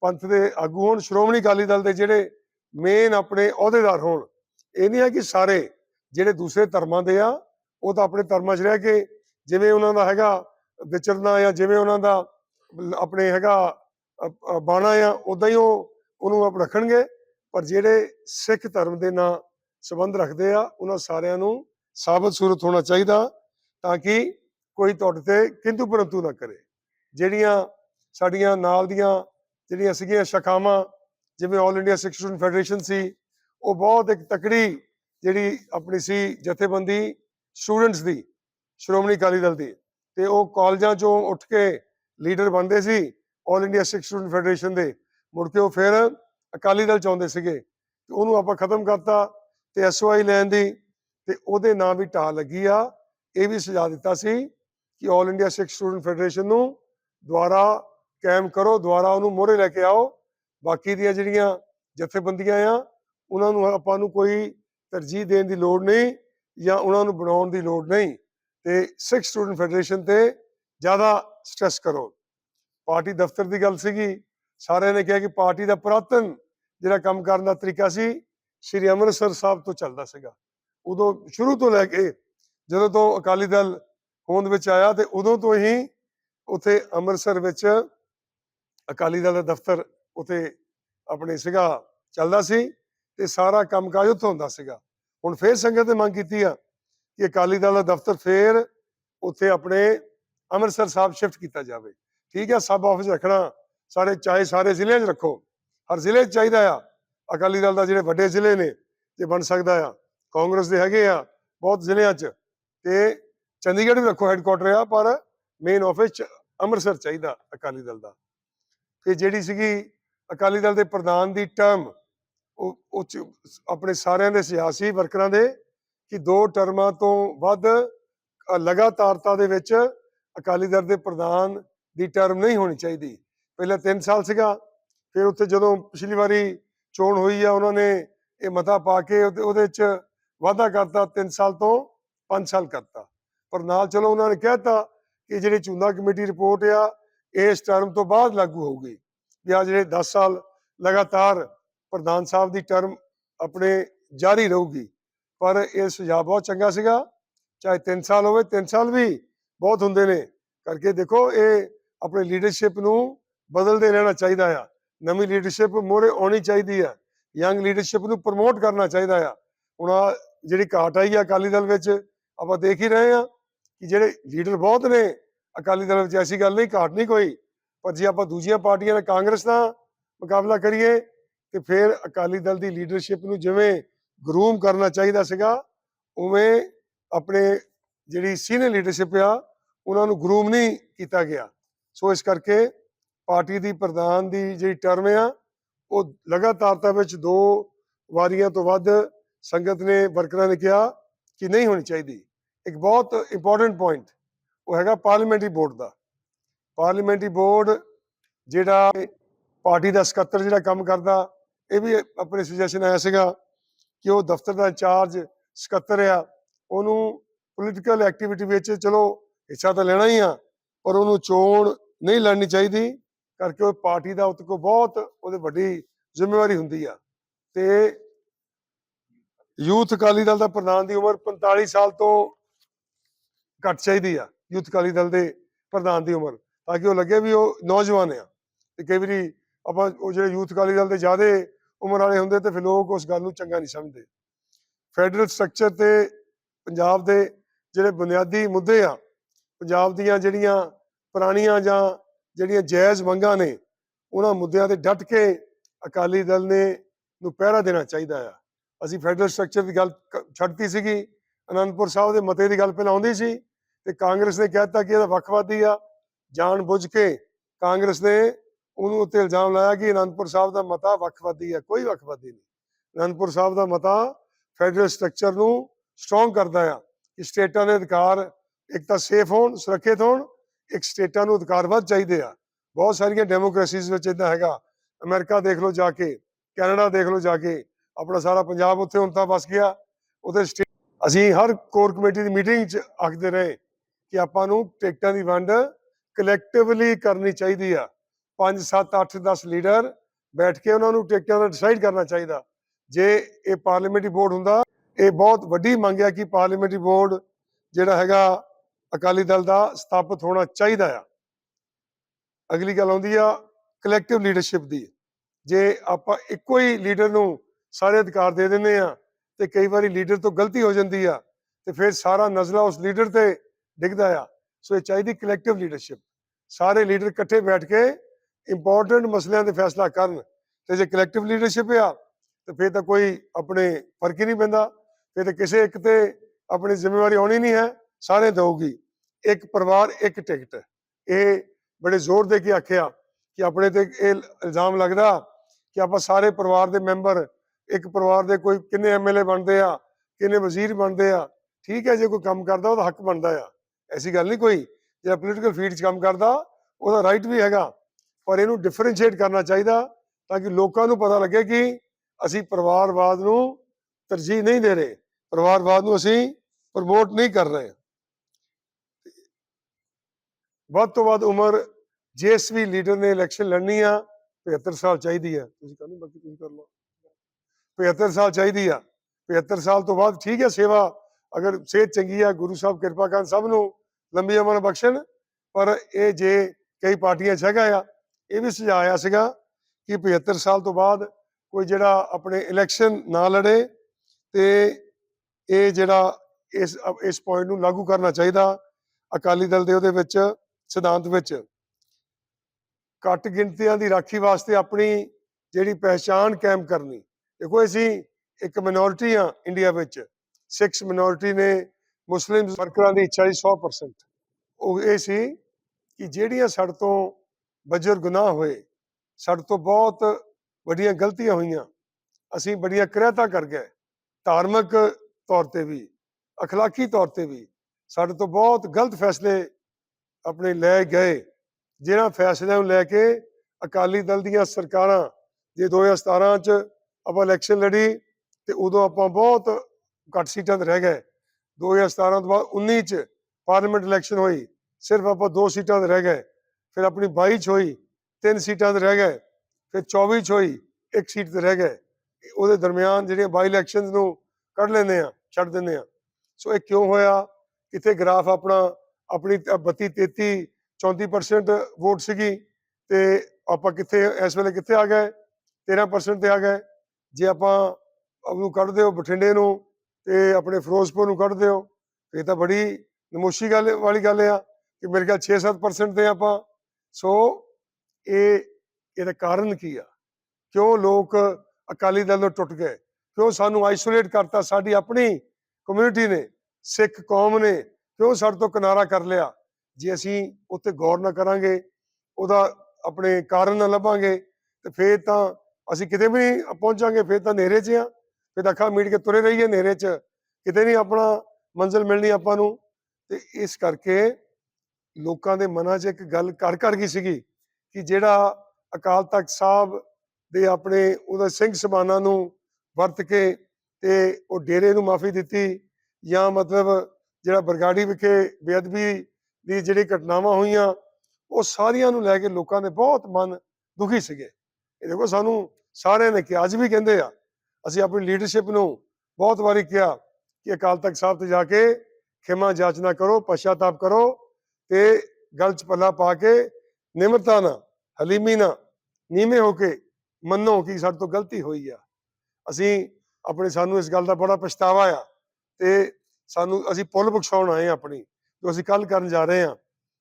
ਪੰਥ ਦੇ ਆਗੂ ਹੋਣ, ਸ਼੍ਰੋਮਣੀ ਅਕਾਲੀ ਦਲ ਦੇ ਜਿਹੜੇ ਮੇਨ ਆਪਣੇ ਅਹੁਦੇਦਾਰ ਹੋਣ, ਇਹ ਨਹੀਂ ਹੈ ਕਿ ਸਾਰੇ ਜਿਹੜੇ ਦੂਸਰੇ ਧਰਮਾਂ ਦੇ ਆ, ਉਹ ਤਾਂ ਆਪਣੇ ਧਰਮਾਂ 'ਚ ਰਹਿ ਕੇ ਜਿਵੇਂ ਉਹਨਾਂ ਦਾ ਹੈਗਾ ਵਿਚਰਨਾ ਜਾਂ ਜਿਵੇਂ ਉਹਨਾਂ ਦਾ ਆਪਣੇ ਹੈਗਾ ਬਾਣਾ ਆ ਉਦਾਂ ਹੀ ਉਹ, ਉਹਨੂੰ ਆਪ ਰੱਖਣਗੇ। ਪਰ ਜਿਹੜੇ ਸਿੱਖ ਧਰਮ ਦੇ ਨਾਲ ਸੰਬੰਧ ਰੱਖਦੇ ਆ, ਉਹਨਾਂ ਸਾਰਿਆਂ ਨੂੰ ਸਾਬਤ ਸੂਰਤ ਹੋਣਾ ਚਾਹੀਦਾ। ਤਾਂ ਕਿ ਕੋਈ ਤੁਹਾਡੇ ਤੇ ਕਿੰਤੂ ਪਰੰਤੂ ਨਾ ਕਰੇ। ਜਿਹੜੀਆਂ ਸਾਡੀਆਂ ਨਾਲ ਦੀਆਂ ਜਿਹੜੀਆਂ ਸੀਗੀਆਂ ਸ਼ਾਖਾਵਾਂ, ਜਿਵੇਂ all India Sikh student federation ਸੀ, ਉਹ ਬਹੁਤ ਇੱਕ ਤਕੜੀ ਜਿਹੜੀ ਆਪਣੀ ਸੀ ਜਥੇਬੰਦੀ ਸਟੂਡੈਂਟਸ ਦੀ, ਸ਼੍ਰੋਮਣੀ ਅਕਾਲੀ ਦਲ ਦੀ। ਤੇ ਉਹ ਕਾਲਜਾਂ ਚੋਂ ਉੱਠ ਕੇ ਲੀਡਰ ਬਣਦੇ ਸੀ all India Sikh student federation ਦੇ। ਮੁੜ ਕੇ ਉਹ ਫਿਰ ਅਕਾਲੀ ਦਲ ਚਾਹੁੰਦੇ ਸੀਗੇ। ਤੇ ਉਹਨੂੰ ਆਪਾਂ ਖਤਮ ਕਰਤਾ ਤੇ ਐਸਓਆਈ ਲੈਣ ਦੀ ਤੇ ਉਹਦੇ ਨਾਂ ਵੀ ਢਾਹ ਲੱਗੀ ਆ ਇਹ ਵੀ ਸੁਝਾਅ ਦਿੱਤਾ ਸੀ ਕਿ all India Sikh student federation ਨੂੰ ਦੁਆਰਾ ਕਾਇਮ ਕਰੋ ਦੁਆਰਾ ਉਹਨੂੰ ਮੋਹਰੇ ਲੈ ਕੇ ਆਓ। ਬਾਕੀ ਦੀਆਂ ਜਿਹੜੀਆਂ ਜਥੇਬੰਦੀਆਂ ਆ, ਉਹਨਾਂ ਨੂੰ ਆਪਾਂ ਨੂੰ ਕੋਈ ਤਰਜੀਹ ਦੇਣ ਦੀ ਲੋੜ ਨਹੀਂ ਜਾਂ ਉਹਨਾਂ ਨੂੰ ਬਣਾਉਣ ਦੀ ਲੋੜ ਨਹੀਂ। ਤੇ ਸਿੱਖ ਸਟੂਡੈਂਟ ਫੈਡਰੇਸ਼ਨ ਤੇ ਜ਼ਿਆਦਾ ਸਟ੍ਰੈਸ ਕਰੋ। ਪਾਰਟੀ ਦਫ਼ਤਰ ਦੀ ਗੱਲ ਸੀਗੀ। ਸਾਰਿਆਂ ਨੇ ਕਿਹਾ ਕਿ ਪਾਰਟੀ ਦਾ ਪੁਰਾਤਨ ਜਿਹੜਾ ਕੰਮ ਕਰਨ ਦਾ ਤਰੀਕਾ ਸੀ, ਸ਼੍ਰੀ ਅੰਮ੍ਰਿਤਸਰ ਸਾਹਿਬ ਤੋਂ ਚੱਲਦਾ ਸੀਗਾ। ਉਦੋਂ ਸ਼ੁਰੂ ਤੋਂ ਲੈ ਕੇ ਜਦੋਂ ਤੋਂ ਅਕਾਲੀ ਦਲ ਹੋਂਦ ਵਿੱਚ ਆਇਆ ਤੇ ਉਦੋਂ ਤੋਂ ਹੀ ਉੱਥੇ ਅੰਮ੍ਰਿਤਸਰ ਵਿੱਚ ਅਕਾਲੀ ਦਲ ਦਾ ਦਫ਼ਤਰ ਉੱਥੇ ਆਪਣੇ ਸੀਗਾ, ਚੱਲਦਾ ਸੀ ਤੇ ਸਾਰਾ ਕੰਮਕਾਜ ਉੱਥੋਂ ਹੁੰਦਾ ਸੀਗਾ। ਹੁਣ ਫੇਰ ਸੰਗਤ ਨੇ ਮੰਗ ਕੀਤੀ ਆ ਕਿ ਅਕਾਲੀ ਦਲ ਦਾ ਦਫ਼ਤਰ ਫੇਰ ਉੱਥੇ ਆਪਣੇ ਅੰਮ੍ਰਿਤਸਰ ਸਾਹਿਬ ਸ਼ਿਫਟ ਕੀਤਾ ਜਾਵੇ। ਠੀਕ ਹੈ ਸਬ ਆਫਿਸ ਰੱਖਣਾ, ਸਾਰੇ ਚਾਹੇ ਸਾਰੇ ਜ਼ਿਲ੍ਹਿਆਂ 'ਚ ਰੱਖੋ, ਹਰ ਜ਼ਿਲ੍ਹੇ 'ਚ ਚਾਹੀਦਾ ਆ। ਅਕਾਲੀ ਦਲ ਦਾ ਜਿਹੜੇ ਵੱਡੇ ਜ਼ਿਲ੍ਹੇ ਨੇ, ਜੇ ਬਣ ਸਕਦਾ ਆ, ਕਾਂਗਰਸ ਦੇ ਹੈਗੇ ਆ, ਬਹੁਤ ਜ਼ਿਲ੍ਹਿਆਂ 'ਚ। ਤੇ ਚੰਡੀਗੜ੍ਹ ਵੀ ਰੱਖੋ ਹੈੱਡਕੁਆਟਰ ਆ, ਪਰ ਮੇਨ ਆਫਿਸ 'ਚ ਅੰਮ੍ਰਿਤਸਰ ਚਾਹੀਦਾ ਅਕਾਲੀ ਦਲ ਦਾ। ਤੇ ਜਿਹੜੀ ਸੀਗੀ ਅਕਾਲੀ ਦਲ ਦੇ ਪ੍ਰਧਾਨ ਦੀ ਟਰਮ ਉਹ ਆਪਣੇ ਸਾਰਿਆਂ ਦੇ ਸਿਆਸੀ ਵਰਕਰਾਂ ਦੇ ਕਿ ਦੋ ਟਰਮਾਂ ਤੋਂ ਵੱਧ ਲਗਾਤਾਰਤਾ ਦੇ ਵਿੱਚ ਅਕਾਲੀ ਦਲ ਦੇ ਪ੍ਰਧਾਨ ਦੀ ਟਰਮ ਨਹੀਂ ਹੋਣੀ ਚਾਹੀਦੀ। ਪਹਿਲਾਂ 3 ਸਾਲ ਸੀਗਾ, ਫਿਰ ਉੱਥੇ ਜਦੋਂ ਪਿਛਲੀ ਵਾਰੀ ਚੋਣ ਹੋਈ ਆ, ਉਹਨਾਂ ਨੇ ਇਹ ਮਤਾ ਪਾ ਕੇ ਉਹਦੇ ਉਹਦੇ 'ਚ ਵਾਅਦਾ ਕਰਤਾ 3 ਸਾਲ ਤੋਂ 5 ਸਾਲ ਕਰਤਾ। ਪਰ ਨਾਲ ਚਲੋ ਉਹਨਾਂ ਨੇ ਕਹਿਤਾ ਕਿ ਜਿਹੜੀ ਚੁਣਾ ਕਮੇਟੀ ਰਿਪੋਰਟ ਆ ਇਸ ਟਰਮ ਤੋਂ ਬਾਅਦ ਲਾਗੂ ਹੋਊਗੀ। ਵੀ ਆ ਜਿਹੜੇ 10 ਸਾਲ ਲਗਾਤਾਰ ਪ੍ਰਧਾਨ ਸਾਹਿਬ ਦੀ ਟਰਮ ਆਪਣੇ ਜਾਰੀ ਰਹੂਗੀ। ਪਰ ਇਹ ਸੁਝਾਅ ਬਹੁਤ ਚੰਗਾ ਸੀਗਾ। ਚਾਹੇ 3 ਸਾਲ ਹੋਵੇ 3 ਸਾਲ ਵੀ ਬਹੁਤ ਹੁੰਦੇ ਨੇ। ਕਰਕੇ ਦੇਖੋ, ਇਹ ਆਪਣੀ ਲੀਡਰਸ਼ਿਪ ਨੂੰ ਬਦਲਦੇ ਰਹਿਣਾ ਚਾਹੀਦਾ ਆ। ਨਵੀਂ ਲੀਡਰਸ਼ਿਪ ਮੋਰੇ ਆਉਣੀ ਚਾਹੀਦੀ ਆ। ਯੰਗ ਲੀਡਰਸ਼ਿਪ ਨੂੰ ਪ੍ਰਮੋਟ ਕਰਨਾ ਚਾਹੀਦਾ ਆ। ਹੁਣ ਜਿਹੜੀ ਘਾਟ ਆਈ ਆ ਅਕਾਲੀ ਦਲ ਵਿੱਚ ਆਪਾਂ ਦੇਖ ਹੀ ਰਹੇ ਆ ਕਿ ਜਿਹੜੇ ਲੀਡਰ ਬਹੁਤ ਨੇ, ਅਕਾਲੀ ਦਲ ਵਿੱਚ ਐਸੀ ਗੱਲ ਨਹੀਂ, ਘਾਟ ਨਹੀਂ ਕੋਈ, ਪਰ ਜੇ ਆਪਾਂ ਦੂਜੀਆਂ ਪਾਰਟੀਆਂ ਨਾਲ ਕਾਂਗਰਸ ਦਾ ਮੁਕਾਬਲਾ ਕਰੀਏ, ਤੇ ਫਿਰ ਅਕਾਲੀ ਦਲ ਦੀ ਲੀਡਰਸ਼ਿਪ ਨੂੰ ਜਿਵੇਂ ਗਰੂਮ ਕਰਨਾ ਚਾਹੀਦਾ ਸੀਗਾ, ਉਵੇਂ ਆਪਣੇ ਜਿਹੜੀ ਸੀਨੀਅਰ ਲੀਡਰਸ਼ਿਪ ਆ, ਉਹਨਾਂ ਨੂੰ ਗਰੂਮ ਨਹੀਂ ਕੀਤਾ ਗਿਆ। ਸੋ ਇਸ ਕਰਕੇ ਪਾਰਟੀ ਦੀ ਪ੍ਰਧਾਨ ਦੀ ਜਿਹੜੀ ਟਰਮ ਆ, ਉਹ ਲਗਾਤਾਰਤਾ ਵਿੱਚ ਦੋ ਵਾਰੀਆਂ ਤੋਂ ਵੱਧ ਸੰਗਤ ਨੇ ਵਰਕਰਾਂ ਨੇ ਕਿਹਾ ਕਿ ਨਹੀਂ ਹੋਣੀ ਚਾਹੀਦੀ। ਇੱਕ ਬਹੁਤ ਇੰਪੋਰਟੈਂਟ ਪੁਆਇੰਟ ਉਹ ਹੈਗਾ ਪਾਰਲੀਮੈਂਟਰੀ ਬੋਰਡ ਦਾ। ਪਾਰਲੀਮੈਂਟਰੀ ਬੋਰਡ ਜਿਹੜਾ ਪਾਰਟੀ ਦਾ ਸਕੱਤਰ ਜਿਹੜਾ ਕੰਮ ਕਰਦਾ, ਇਹ ਵੀ ਆਪਣੇ ਸੁਜੈਸ਼ਨ ਆਇਆ ਸੀਗਾ ਕਿ ਉਹ ਦਫ਼ਤਰ ਦਾ ਇੰਚਾਰਜ ਸਕੱਤਰ ਆ, ਉਹਨੂੰ ਪੋਲੀਟੀਕਲ ਐਕਟੀਵਿਟੀ ਵਿੱਚ ਚਲੋ ਹਿੱਸਾ ਤਾਂ ਲੈਣਾ ਹੀ ਆ, ਪਰ ਉਹਨੂੰ ਚੋਣ ਨਹੀਂ ਲੜਨੀ ਚਾਹੀਦੀ, ਕਰਕੇ ਉਹ ਪਾਰਟੀ ਦਾ ਉਤੇ ਬਹੁਤ ਉਹਦੇ ਵੱਡੀ ਜ਼ਿੰਮੇਵਾਰੀ ਹੁੰਦੀ ਆ। ਤੇ ਯੂਥ ਅਕਾਲੀ ਦਲ ਦਾ ਪ੍ਰਧਾਨ ਦੀ ਉਮਰ 45 ਸਾਲ ਤੋਂ ਘੱਟ ਚਾਹੀਦੀ ਆ, ਯੂਥ ਅਕਾਲੀ ਦਲ ਦੇ ਪ੍ਰਧਾਨ ਦੀ ਉਮਰ, ਤਾਂ ਕਿ ਉਹ ਲੱਗੇ ਵੀ ਉਹ ਨੌਜਵਾਨ ਆ। ਤੇ ਕਈ ਵਾਰੀ ਆਪਾਂ ਉਹ ਜਿਹੜੇ ਯੂਥ ਅਕਾਲੀ ਦਲ ਦੇ ਜ਼ਿਆਦੇ ਉਮਰ ਵਾਲੇ ਹੁੰਦੇ ਤੇ ਫਿਰ ਲੋਕ ਉਸ ਗੱਲ ਨੂੰ ਚੰਗਾ ਨਹੀਂ ਸਮਝਦੇ। ਫੈਡਰਲ ਸਟਰਕਚਰ ਤੇ ਪੰਜਾਬ ਦੇ ਜਿਹੜੇ ਬੁਨਿਆਦੀ ਮੁੱਦੇ ਆ, ਪੰਜਾਬ ਦੀਆਂ ਜਿਹੜੀਆਂ ਪੁਰਾਣੀਆਂ ਜਾਂ ਜਿਹੜੀਆਂ ਜਾਇਜ਼ ਮੰਗਾਂ ਨੇ, ਉਹਨਾਂ ਮੁੱਦਿਆਂ ਤੇ ਡਟ ਕੇ ਅਕਾਲੀ ਦਲ ਨੇ ਨੂੰ ਪਹਿਰਾ ਦੇਣਾ ਚਾਹੀਦਾ ਆ। ਅਸੀਂ ਫੈਡਰਲ ਸਟਰਕਚਰ ਦੀ ਗੱਲ ਕ- ਛੱਡਤੀ ਸੀਗੀ, ਅਨੰਦਪੁਰ ਸਾਹਿਬ ਦੇ ਮਤੇ ਦੀ ਗੱਲ ਪਹਿਲਾਂ ਆਉਂਦੀ ਸੀ ਤੇ ਕਾਂਗਰਸ ਨੇ ਕਹਿਤਾ ਕਿ ਇਹਦਾ ਵੱਖਵਾਦੀ ਆ, ਜਾਣ ਬੁੱਝ ਕੇ ਕਾਂਗਰਸ ਨੇ ਉਹਨੂੰ ਉੱਤੇ ਇਲਜ਼ਾਮ ਲਾਇਆ ਕਿ ਅਨੰਦਪੁਰ ਸਾਹਿਬ ਦਾ ਮਤਾ ਵੱਖਵਾਦੀ ਆ, ਕੋਈ ਵੱਖਵਾਦੀ ਨਹੀਂ। ਅਨੰਦਪੁਰ ਸਾਹਿਬ ਦਾ ਮਤਾ ਫੈਡਰਲ ਸਟਰਕਚਰ ਨੂੰ ਸਟਰੋਂਗ ਕਰਦਾ ਆ ਕਿ ਸਟੇਟਾਂ ਦੇ ਅਧਿਕਾਰ ਇੱਕ ਤਾਂ ਸੇਫ ਹੋਣ, ਸੁਰੱਖਿਅਤ ਹੋਣ, ਇੱਕ ਸਟੇਟਾਂ ਨੂੰ ਅਧਿਕਾਰ ਵੱਧ ਚਾਹੀਦੇ ਆ। ਬਹੁਤ ਸਾਰੀਆਂ ਡੈਮੋਕ੍ਰੇਸੀਜ਼ ਵਿੱਚ ਇਦਾਂ ਹੈਗਾ। ਅਮਰੀਕਾ ਦੇਖ ਲਓ ਜਾ ਕੇ, ਕੈਨੇਡਾ ਦੇਖ ਲਓ ਜਾ ਕੇ, ਆਪਣਾ ਸਾਰਾ ਪੰਜਾਬ ਉੱਥੇ ਹੁਣ ਤਾਂ ਵਸ ਗਿਆ। ਉਹਦੇ ਸਟੇ ਅਸੀਂ ਹਰ ਕੋਰ ਕਮੇਟੀ ਦੀ ਮੀਟਿੰਗ 'ਚ ਆਖਦੇ ਰਹੇ ਕਿ ਆਪਾਂ ਨੂੰ ਟਿਕਟਾਂ ਦੀ ਵੰਡ ਕਲੈਕਟਿਵਲੀ ਕਰਨੀ ਚਾਹੀਦੀ ਆ। 5 7 8 10 ਲੀਡਰ ਬੈਠ ਕੇ ਉਹਨਾਂ ਨੂੰ ਟਿਕਟਾਂ ਦਾ ਡਿਸਾਈਡ ਕਰਨਾ ਚਾਹੀਦਾ। ਜੇ ਇਹ ਪਾਰਲੀਮੈਂਟਰੀ ਬੋਰਡ ਹੁੰਦਾ, ਇਹ ਬਹੁਤ ਵੱਡੀ ਮੰਗ ਹੈ ਕਿ ਪਾਰਲੀਮੈਂਟਰੀ ਬੋਰਡ ਜਿਹੜਾ ਹੈਗਾ ਅਕਾਲੀ ਦਲ ਦਾ ਸਥਾਪਿਤ ਹੋਣਾ ਚਾਹੀਦਾ ਆ। ਅਗਲੀ ਗੱਲ ਆਉਂਦੀ ਆ ਕਲੈਕਟਿਵ ਲੀਡਰਸ਼ਿਪ ਦੀ। ਜੇ ਆਪਾਂ ਇੱਕੋ ਹੀ ਲੀਡਰ ਨੂੰ ਸਾਰੇ ਅਧਿਕਾਰ ਦੇ ਦਿੰਦੇ ਆ ਤੇ ਕਈ ਵਾਰੀ ਲੀਡਰ ਤੋਂ ਗਲਤੀ ਹੋ ਜਾਂਦੀ ਆ ਤੇ ਫਿਰ ਸਾਰਾ ਨਜ਼ਲਾ ਉਸ ਲੀਡਰ ਤੇ ਡਿੱਗਦਾ ਆ। ਸੋ ਇਹ ਚਾਹੀਦੀ ਕਲੈਕਟਿਵ ਲੀਡਰਸ਼ਿਪ ਸਾਰੇ ਲੀਡਰ ਇਕੱਠੇ ਬੈਠ ਕੇ ਇੰਪੋਰਟੈਂਟ ਮਸਲਿਆਂ ਤੇ ਫੈਸਲਾ ਕਰਨ। ਤੇ ਜੇ ਕਲੈਕਟਿਵ ਲੀਡਰਸ਼ਿਪ ਆ, ਤੇ ਫਿਰ ਤਾਂ ਕੋਈ ਆਪਣੇ ਫ਼ਰਕ ਹੀ ਨਹੀਂ ਪੈਂਦਾ। ਫਿਰ ਤਾਂ ਕਿਸੇ ਇੱਕ ਤੇ ਆਪਣੀ ਜ਼ਿੰਮੇਵਾਰੀ ਆਉਣੀ ਨਹੀਂ ਹੈ ਸਾਰੇ ਦਊਗੀ ਇੱਕ ਪਰਿਵਾਰ, ਇੱਕ ਟਿਕਟ ਇਹ ਬੜੇ ਜ਼ੋਰ ਦੇ ਕੇ ਆਖਿਆ ਕਿ ਆਪਣੇ ਤੇ ਇਹ ਇਲਜ਼ਾਮ ਲੱਗਦਾ ਕਿ ਆਪਾਂ ਸਾਰੇ ਪਰਿਵਾਰ ਦੇ ਮੈਂਬਰ, ਇੱਕ ਪਰਿਵਾਰ ਦੇ ਕੋਈ ਕਿੰਨੇ ਐਮਐਲਏ ਬਣਦੇ ਆ, ਕਿੰਨੇ ਵਜ਼ੀਰ ਬਣਦੇ ਆ। ਠੀਕ ਹੈ, ਜੇ ਕੋਈ ਕੰਮ ਕਰਦਾ, ਉਹਦਾ ਹੱਕ ਬਣਦਾ ਆ। ਐਸੀ ਗੱਲ ਨਹੀਂ ਕੋਈ ਜਿਹੜਾ ਪੋਲੀਟੀਕਲ ਫੀਲਡ 'ਚ ਕੰਮ ਕਰਦਾ, ਉਹਦਾ ਰਾਈਟ ਵੀ ਹੈਗਾ, ਪਰ ਇਹਨੂੰ ਡਿਫਰੈਂਸ਼ੀਏਟ ਕਰਨਾ ਚਾਹੀਦਾ ਤਾਂ ਕਿ ਲੋਕਾਂ ਨੂੰ ਪਤਾ ਲੱਗੇ ਕਿ ਅਸੀਂ ਪਰਿਵਾਰਵਾਦ ਨੂੰ ਤਰਜੀਹ ਨਹੀਂ ਦੇ ਰਹੇ, ਪਰਿਵਾਰਵਾਦ ਨੂੰ ਅਸੀਂ ਪ੍ਰਮੋਟ ਨਹੀਂ ਕਰ ਰਹੇ। ਵੱਧ ਤੋਂ ਵੱਧ ਉਮਰ ਜਿਸ ਵੀ ਲੀਡਰ ਨੇ ਇਲੈਕਸ਼ਨ ਲੜਨੀ ਆ 75 ਸਾਲ ਚਾਹੀਦੀ ਆ। ਤੁਸੀਂ ਕਹਿੰਦੇ ਬਾਕੀ ਤੁਸੀਂ ਕਰ ਲਓ। 75 ਸਾਲ ਚਾਹੀਦੀ ਆ। 75 ਸਾਲ ਤੋਂ ਬਾਅਦ ਠੀਕ ਹੈ ਸੇਵਾ, ਅਗਰ ਸਿਹਤ ਚੰਗੀ ਆ, ਗੁਰੂ ਸਾਹਿਬ ਕਿਰਪਾ ਕਰਨ ਸਭ ਨੂੰ। ਲੰਬੀ ਉਮਰ ਬਖਸ਼ਣ, ਪਰ ਇਹ ਜੇ ਕਈ ਪਾਰਟੀਆਂ 'ਚ ਆ, ਇਹ ਵੀ ਸੁਝਾਅ ਸੀਗਾ ਕਿ 75 ਸਾਲ ਤੋਂ ਬਾਅਦ ਕੋਈ ਜਿਹੜਾ ਆਪਣੇ ਇਲੈਕਸ਼ਨ ਨਾ ਲੜੇ ਤੇ ਇਹ ਜਿਹੜਾ ਇਸ ਇਸ ਪੁਆਇੰਟ ਨੂੰ ਲਾਗੂ ਕਰਨਾ ਚਾਹੀਦਾ ਅਕਾਲੀ ਦਲ ਦੇ ਉਹਦੇ ਵਿੱਚ, ਸਿਧਾਂਤ ਵਿੱਚ। ਘੱਟ ਗਿਣਤੀਆਂ ਦੀ ਰਾਖੀ ਵਾਸਤੇ ਆਪਣੀ ਜਿਹੜੀ ਪਹਿਚਾਣ ਕਾਇਮ ਕਰਨੀ। ਦੇਖੋ ਅਸੀਂ ਇੱਕ ਮਿਨੋਰਿਟੀ ਆ ਇੰਡੀਆ ਵਿੱਚ। ਸਿਕਸ ਮਿਨੋਰਿਟੀ ਨੇ ਮੁਸਲਿਮ ਵਰਕਰਾਂ ਦੀ ਇੱਛਾ ਸੀ 100% ਉਹ ਇਹ ਸੀ ਕਿ ਜਿਹੜੀਆਂ ਸਾਡੇ ਤੋਂ ਬਜਰ ਗੁਨਾਹ ਹੋਏ, ਸਾਡੇ ਤੋਂ ਬਹੁਤ ਵੱਡੀਆਂ ਗਲਤੀਆਂ ਹੋਈਆਂ, ਅਸੀਂ ਬੜੀਆਂ ਕਿਰਿਆਤਾ ਕਰ ਗਏ। ਧਾਰਮਿਕ ਤੌਰ ਤੇ ਵੀ, ਅਖਲਾਕੀ ਤੌਰ ਤੇ ਵੀ ਸਾਡੇ ਤੋਂ ਬਹੁਤ ਗਲਤ ਫੈਸਲੇ ਆਪਣੇ ਲੈ ਗਏ। ਜਿਹਨਾਂ ਫੈਸਲਿਆਂ ਨੂੰ ਲੈ ਕੇ ਅਕਾਲੀ ਦਲ ਦੀਆਂ ਸਰਕਾਰਾਂ ਜੇ 2017 ਚ ਆਪਾਂ ਇਲੈਕਸ਼ਨ ਲੜੀ ਤੇ ਉਦੋਂ ਆਪਾਂ ਬਹੁਤ ਘੱਟ ਸੀਟਾਂ ਤੇ ਰਹਿ ਗਏ। 2017 ਤੋਂ ਬਾਅਦ 19 ਚ ਪਾਰਲੀਮੈਂਟ ਇਲੈਕਸ਼ਨ ਹੋਈ, ਸਿਰਫ ਆਪਾਂ ਦੋ ਸੀਟਾਂ ਤੇ ਰਹਿ ਗਏ, ਫਿਰ ਆਪਣੀ 22 ਚ ਹੋਈ, ਤਿੰਨ ਸੀਟਾਂ ਤੇ ਰਹਿ ਗਏ, ਫਿਰ 24 ਚ ਹੋਈ, ਇੱਕ ਸੀਟ ਤੇ ਰਹਿ ਗਏ। ਉਹਦੇ ਦਰਮਿਆਨ ਜਿਹੜੀਆਂ ਬਾਈ ਇਲੈਕਸ਼ਨਸ ਨੂੰ ਕੱਢ ਲੈਂਦੇ ਆ, ਛੱਡ ਦਿੰਦੇ ਆ। ਸੋ ਇਹ ਕਿਉਂ ਹੋਇਆ? ਇੱਥੇ ਗ੍ਰਾਫ ਆਪਣਾ, ਆਪਣੀ 32 33 34% ਵੋਟ ਸੀਗੀ, ਤੇ ਆਪਾਂ ਕਿੱਥੇ, ਇਸ ਵੇਲੇ ਕਿੱਥੇ ਆ ਗਏ? 13% ਤੇ ਆ ਗਏ। ਜੇ ਆਪਾਂ ਉਹਨੂੰ ਕੱਢ ਦਿਓ ਬਠਿੰਡੇ ਨੂੰ ਤੇ ਆਪਣੇ ਫਿਰੋਜ਼ਪੁਰ ਨੂੰ ਕੱਢ ਦਿਓ। ਇਹ ਤਾਂ ਬੜੀ ਨਮੋਸ਼ੀ ਗੱਲ ਵਾਲੀ ਗੱਲ ਆ ਕਿ ਮੇਰੇ ਖਿਆਲ 6-7% ਤੇ ਆਪਾਂ। ਸੋ ਇਹ, ਇਹਦਾ ਕਾਰਨ ਕੀ ਆ? ਕਿਉਂ ਲੋਕ ਅਕਾਲੀ ਦਲ ਤੋਂ ਟੁੱਟ ਗਏ? ਕਿਉਂ ਸਾਨੂੰ ਆਈਸੋਲੇਟ ਕਰਤਾ? ਸਾਡੀ ਆਪਣੀ ਕਮਿਊਨਿਟੀ ਨੇ, ਸਿੱਖ ਕੌਮ ਨੇ, ਕਿਉਂ ਸਾਡੇ ਤੋਂ ਕਿਨਾਰਾ ਕਰ ਲਿਆ? ਜੇ ਅਸੀਂ ਉੱਤੇ ਗੌਰ ਨਾ ਕਰਾਂਗੇ, ਉਹਦਾ ਆਪਣੇ ਕਾਰਨ ਨਾ ਲੱਭਾਂਗੇ, ਤੇ ਫੇਰ ਤਾਂ ਅਸੀਂ ਕਿਤੇ ਵੀ ਪਹੁੰਚਾਂਗੇ, ਫੇਰ ਤਾਂ ਹਨੇਰੇ 'ਚ ਆ। ਫਿਰ ਤਾਂ ਅੱਖਾਂ ਮੀਟ ਕੇ ਤੁਰੇ ਰਹੀਏ ਹਨੇਰੇ 'ਚ। ਕਿਤੇ ਨਹੀਂ ਆਪਣਾ ਮੰਜ਼ਿਲ ਮਿਲਣੀ ਆਪਾਂ ਨੂੰ। ਤੇ ਇਸ ਕਰਕੇ ਲੋਕਾਂ ਦੇ ਮਨਾਂ 'ਚ ਇੱਕ ਗੱਲ ਕਰ ਕਰ ਗਈ ਸੀਗੀ ਕਿ ਜਿਹੜਾ ਅਕਾਲ ਤਖਤ ਸਾਹਿਬ ਦੇ ਆਪਣੇ ਉਹਦਾ ਸਿੰਘ ਸਮਾਨਾਂ ਨੂੰ ਵਰਤ ਕੇ ਤੇ ਉਹ ਡੇਰੇ ਨੂੰ ਮਾਫੀ ਦਿੱਤੀ ਜਾਂ ਮਤਲਬ ਜਿਹੜਾ ਬਰਗਾੜੀ ਵਿਖੇ ਬੇਅਦਬੀ ਦੀ ਜਿਹੜੀ ਘਟਨਾਵਾਂ ਹੋਈਆਂ, ਉਹ ਸਾਰੀਆਂ ਨੂੰ ਲੈ ਕੇ ਲੋਕਾਂ ਦੇ ਬਹੁਤ ਮਨ ਦੁਖੀ ਸੀਗੇ। ਇਹ ਦੇਖੋ ਸਾਨੂੰ ਸਾਰਿਆਂ ਨੇ ਕਿਹਾ, ਅੱਜ ਵੀ ਕਹਿੰਦੇ ਆ ਅਸੀਂ ਆਪਣੀ ਲੀਡਰਸ਼ਿਪ ਨੂੰ ਬਹੁਤ ਵਾਰੀ ਕਿਹਾ ਕਿ ਅਕਾਲ ਤਖਤ ਸਾਹਿਬ ਤੇ ਜਾ ਕੇ ਖਿਮਾ ਜਾਚਨਾ ਕਰੋ, ਪਛਤਾਪ ਕਰੋ ਤੇ ਗਲ ਚ ਪੱਲਾ ਪਾ ਕੇ ਨਿਮਰਤਾ ਨਾਲ, ਹਲੀਮੀ ਨਾਲ, ਨੀਵੇਂ ਹੋ ਕੇ ਮੰਨੋ ਕਿ ਸਾਡੇ ਤੋਂ ਗਲਤੀ ਹੋਈ ਆ। ਅਸੀਂ ਆਪਣੇ ਸਾਨੂੰ ਇਸ ਗੱਲ ਦਾ ਬੜਾ ਪਛਤਾਵਾ ਆ ਤੇ ਸਾਨੂੰ ਅਸੀਂ ਪੁੱਲ ਬਖਸ਼ਾਉਣ ਆਏ ਆ ਆਪਣੀ, ਜੋ ਅਸੀਂ ਕੱਲ ਕਰਨ ਜਾ ਰਹੇ ਆ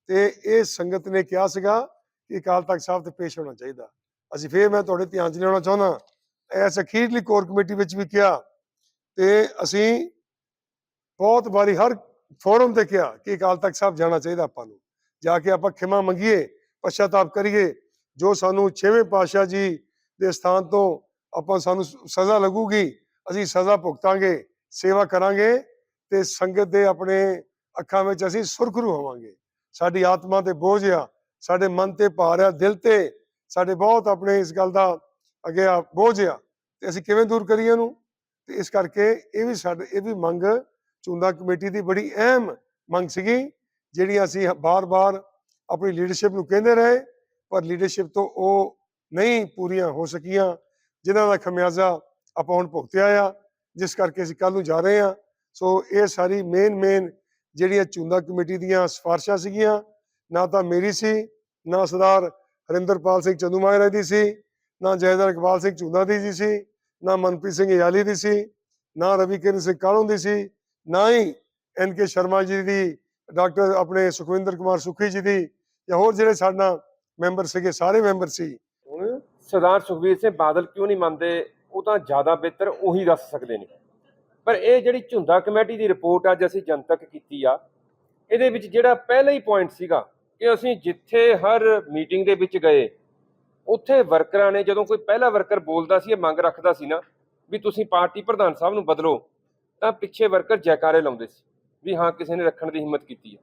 ਤੇ ਇਹ ਸੰਗਤ ਨੇ ਕਿਹਾ ਸੀਗਾ ਕਿ ਅਕਾਲ ਤਖਤ ਸਾਹਿਬ ਤੇ ਪੇਸ਼ ਹੋਣਾ ਚਾਹੀਦਾ। ਅਸੀਂ ਫੇਰ ਮੈਂ ਤੁਹਾਡੇ ਧਿਆਨ ਚ ਲਿਆਉਣਾ ਚਾਹੁੰਦਾ ਐਸ ਅਖੀਰਲੀ ਕੋਰ ਕਮੇਟੀ ਵਿੱਚ ਵੀ ਕਿਹਾ ਤੇ ਅਸੀਂ ਬਹੁਤ ਵਾਰੀ ਹਰ ਫੋਰਮ ਤੇ ਕਿਹਾ ਕਿ ਅਕਾਲ ਤਖਤ ਸਾਹਿਬ ਜਾਣਾ ਚਾਹੀਦਾ ਆਪਾਂ ਨੂੰ। ਜਾ ਕੇ ਆਪਾਂ ਖਿਮਾ ਮੰਗੀਏ, ਪਛਤਾਪ ਕਰੀਏ, ਜੋ ਸਾਨੂੰ ਛੇਵੇਂ ਪਾਤਸ਼ਾਹ ਜੀ ਦੇ ਸਥਾਨ ਤੋਂ ਆਪਾਂ ਸਾਨੂੰ ਸਜ਼ਾ ਲੱਗੂਗੀ, ਅਸੀਂ ਸਜ਼ਾ ਭੁਗਤਾਂਗੇ, ਸੇਵਾ ਕਰਾਂਗੇ ਤੇ ਸੰਗਤ ਦੇ ਆਪਣੇ ਅੱਖਾਂ ਵਿੱਚ ਅਸੀਂ ਸੁਰਖਰੂ ਹੋਵਾਂਗੇ। ਸਾਡੀ ਆਤਮਾ ਤੇ ਬੋਝ ਆ, ਸਾਡੇ ਮਨ ਤੇ ਭਾਰ ਆ, ਦਿਲ ਤੇ ਸਾਡੇ ਬਹੁਤ ਆਪਣੇ ਇਸ ਗੱਲ ਦਾ ਅੱਗੇ ਆ ਬੋਝ ਆ, ਤੇ ਅਸੀਂ ਕਿਵੇਂ ਦੂਰ ਕਰੀਏ ਇਹਨੂੰ? ਤੇ ਇਸ ਕਰਕੇ ਇਹ ਵੀ ਸਾਡੇ, ਇਹ ਵੀ ਮੰਗ ਚੁੰਦਾ ਕਮੇਟੀ ਦੀ ਬੜੀ ਅਹਿਮ ਮੰਗ ਸੀਗੀ, ਜਿਹੜੀ ਅਸੀਂ ਬਾਰ-ਬਾਰ ਆਪਣੀ ਲੀਡਰਸ਼ਿਪ ਨੂੰ ਕਹਿੰਦੇ ਰਹੇ, ਪਰ ਲੀਡਰਸ਼ਿਪ ਤੋਂ ਉਹ ਨਹੀਂ ਪੂਰੀਆਂ ਹੋ ਸਕੀਆਂ, ਜਿਨ੍ਹਾਂ ਦਾ ਖਮਿਆਜ਼ਾ ਆਪਾਂ ਹੁਣ ਭੁਗਤਿਆ ਆ, ਜਿਸ ਕਰਕੇ ਅਸੀਂ ਕੱਲ ਨੂੰ ਜਾ ਰਹੇ ਆ ਸੋ ਇਹ ਸਾਰੀ ਮੇਨ ਮੇਨ ਜਿਹੜੀਆਂ ਚੁੰਦਾ ਕਮੇਟੀ ਦੀਆਂ ਸਿਫਾਰਸ਼ਾਂ ਸੀਗੀਆਂ, ਨਾ ਤਾਂ ਮੇਰੀ ਸੀ, ਨਾ ਸਰਦਾਰ ਹਰਿੰਦਰਪਾਲ ਸਿੰਘ ਚੰਦੂਮਾਜਰਾ ਦੀ ਸੀ ਨਾ ਜੈਦਰ ਇਕਬਾਲ ਸਿੰਘ ਚੁੰਦਾ ਦੀ ਜੀ ਸੀ, ਨਾ ਮਨਪ੍ਰੀਤ ਸਿੰਘ ਯਾਲੀ ਦੀ ਸੀ, ਨਾ ਰਵੀ ਕਿਰਨ ਸਿੰਘ ਕਾਲੋਂ ਦੀ ਸੀ, ਨਾ ਹੀ ਐਨ ਕੇ ਸ਼ਰਮਾ ਜੀ ਦੀ, ਡਾਕਟਰ ਆਪਣੇ ਸੁਖਵਿੰਦਰ ਕੁਮਾਰ ਸੁਖੀ ਜੀ ਦੀ ਜਾਂ ਹੋਰ ਜਿਹੜੇ ਸਾਡਾ ਮੈਂਬਰ ਸੀਗੇ, ਸਾਰੇ ਮੈਂਬਰ ਸੀ। ਹੁਣ ਸਰਦਾਰ ਸੁਖਬੀਰ ਸਿੰਘ ਬਾਦਲ ਕਿਉਂ ਨਹੀਂ ਮੰਨਦੇ, ਉਹ ਤਾਂ ਜ਼ਿਆਦਾ ਬਿਹਤਰ ਉਹੀ ਦੱਸ ਸਕਦੇ ਨੇ। ਪਰ ਇਹ ਜਿਹੜੀ ਝੁੰਦਾ ਕਮੇਟੀ ਦੀ ਰਿਪੋਰਟ ਅੱਜ ਅਸੀਂ ਜਨਤਕ ਕੀਤੀ ਆ, ਇਹਦੇ ਵਿੱਚ ਜਿਹੜਾ ਪਹਿਲਾ ਹੀ ਪੁਆਇੰਟ ਸੀਗਾ ਕਿ ਅਸੀਂ ਜਿੱਥੇ ਹਰ ਮੀਟਿੰਗ ਦੇ ਵਿੱਚ ਗਏ ਉੱਥੇ ਵਰਕਰਾਂ ਨੇ ਜਦੋਂ ਕੋਈ ਪਹਿਲਾ ਵਰਕਰ ਬੋਲਦਾ ਸੀ ਇਹ ਮੰਗ ਰੱਖਦਾ ਸੀ ਨਾ ਵੀ ਤੁਸੀਂ ਪਾਰਟੀ ਪ੍ਰਧਾਨ ਸਾਹਿਬ ਨੂੰ ਬਦਲੋ ਤਾਂ ਪਿੱਛੇ ਵਰਕਰ ਜੈਕਾਰੇ ਲਾਉਂਦੇ ਸੀ ਵੀ ਹਾਂ ਕਿਸੇ ਨੇ ਰੱਖਣ ਦੀ ਹਿੰਮਤ ਕੀਤੀ ਹੈ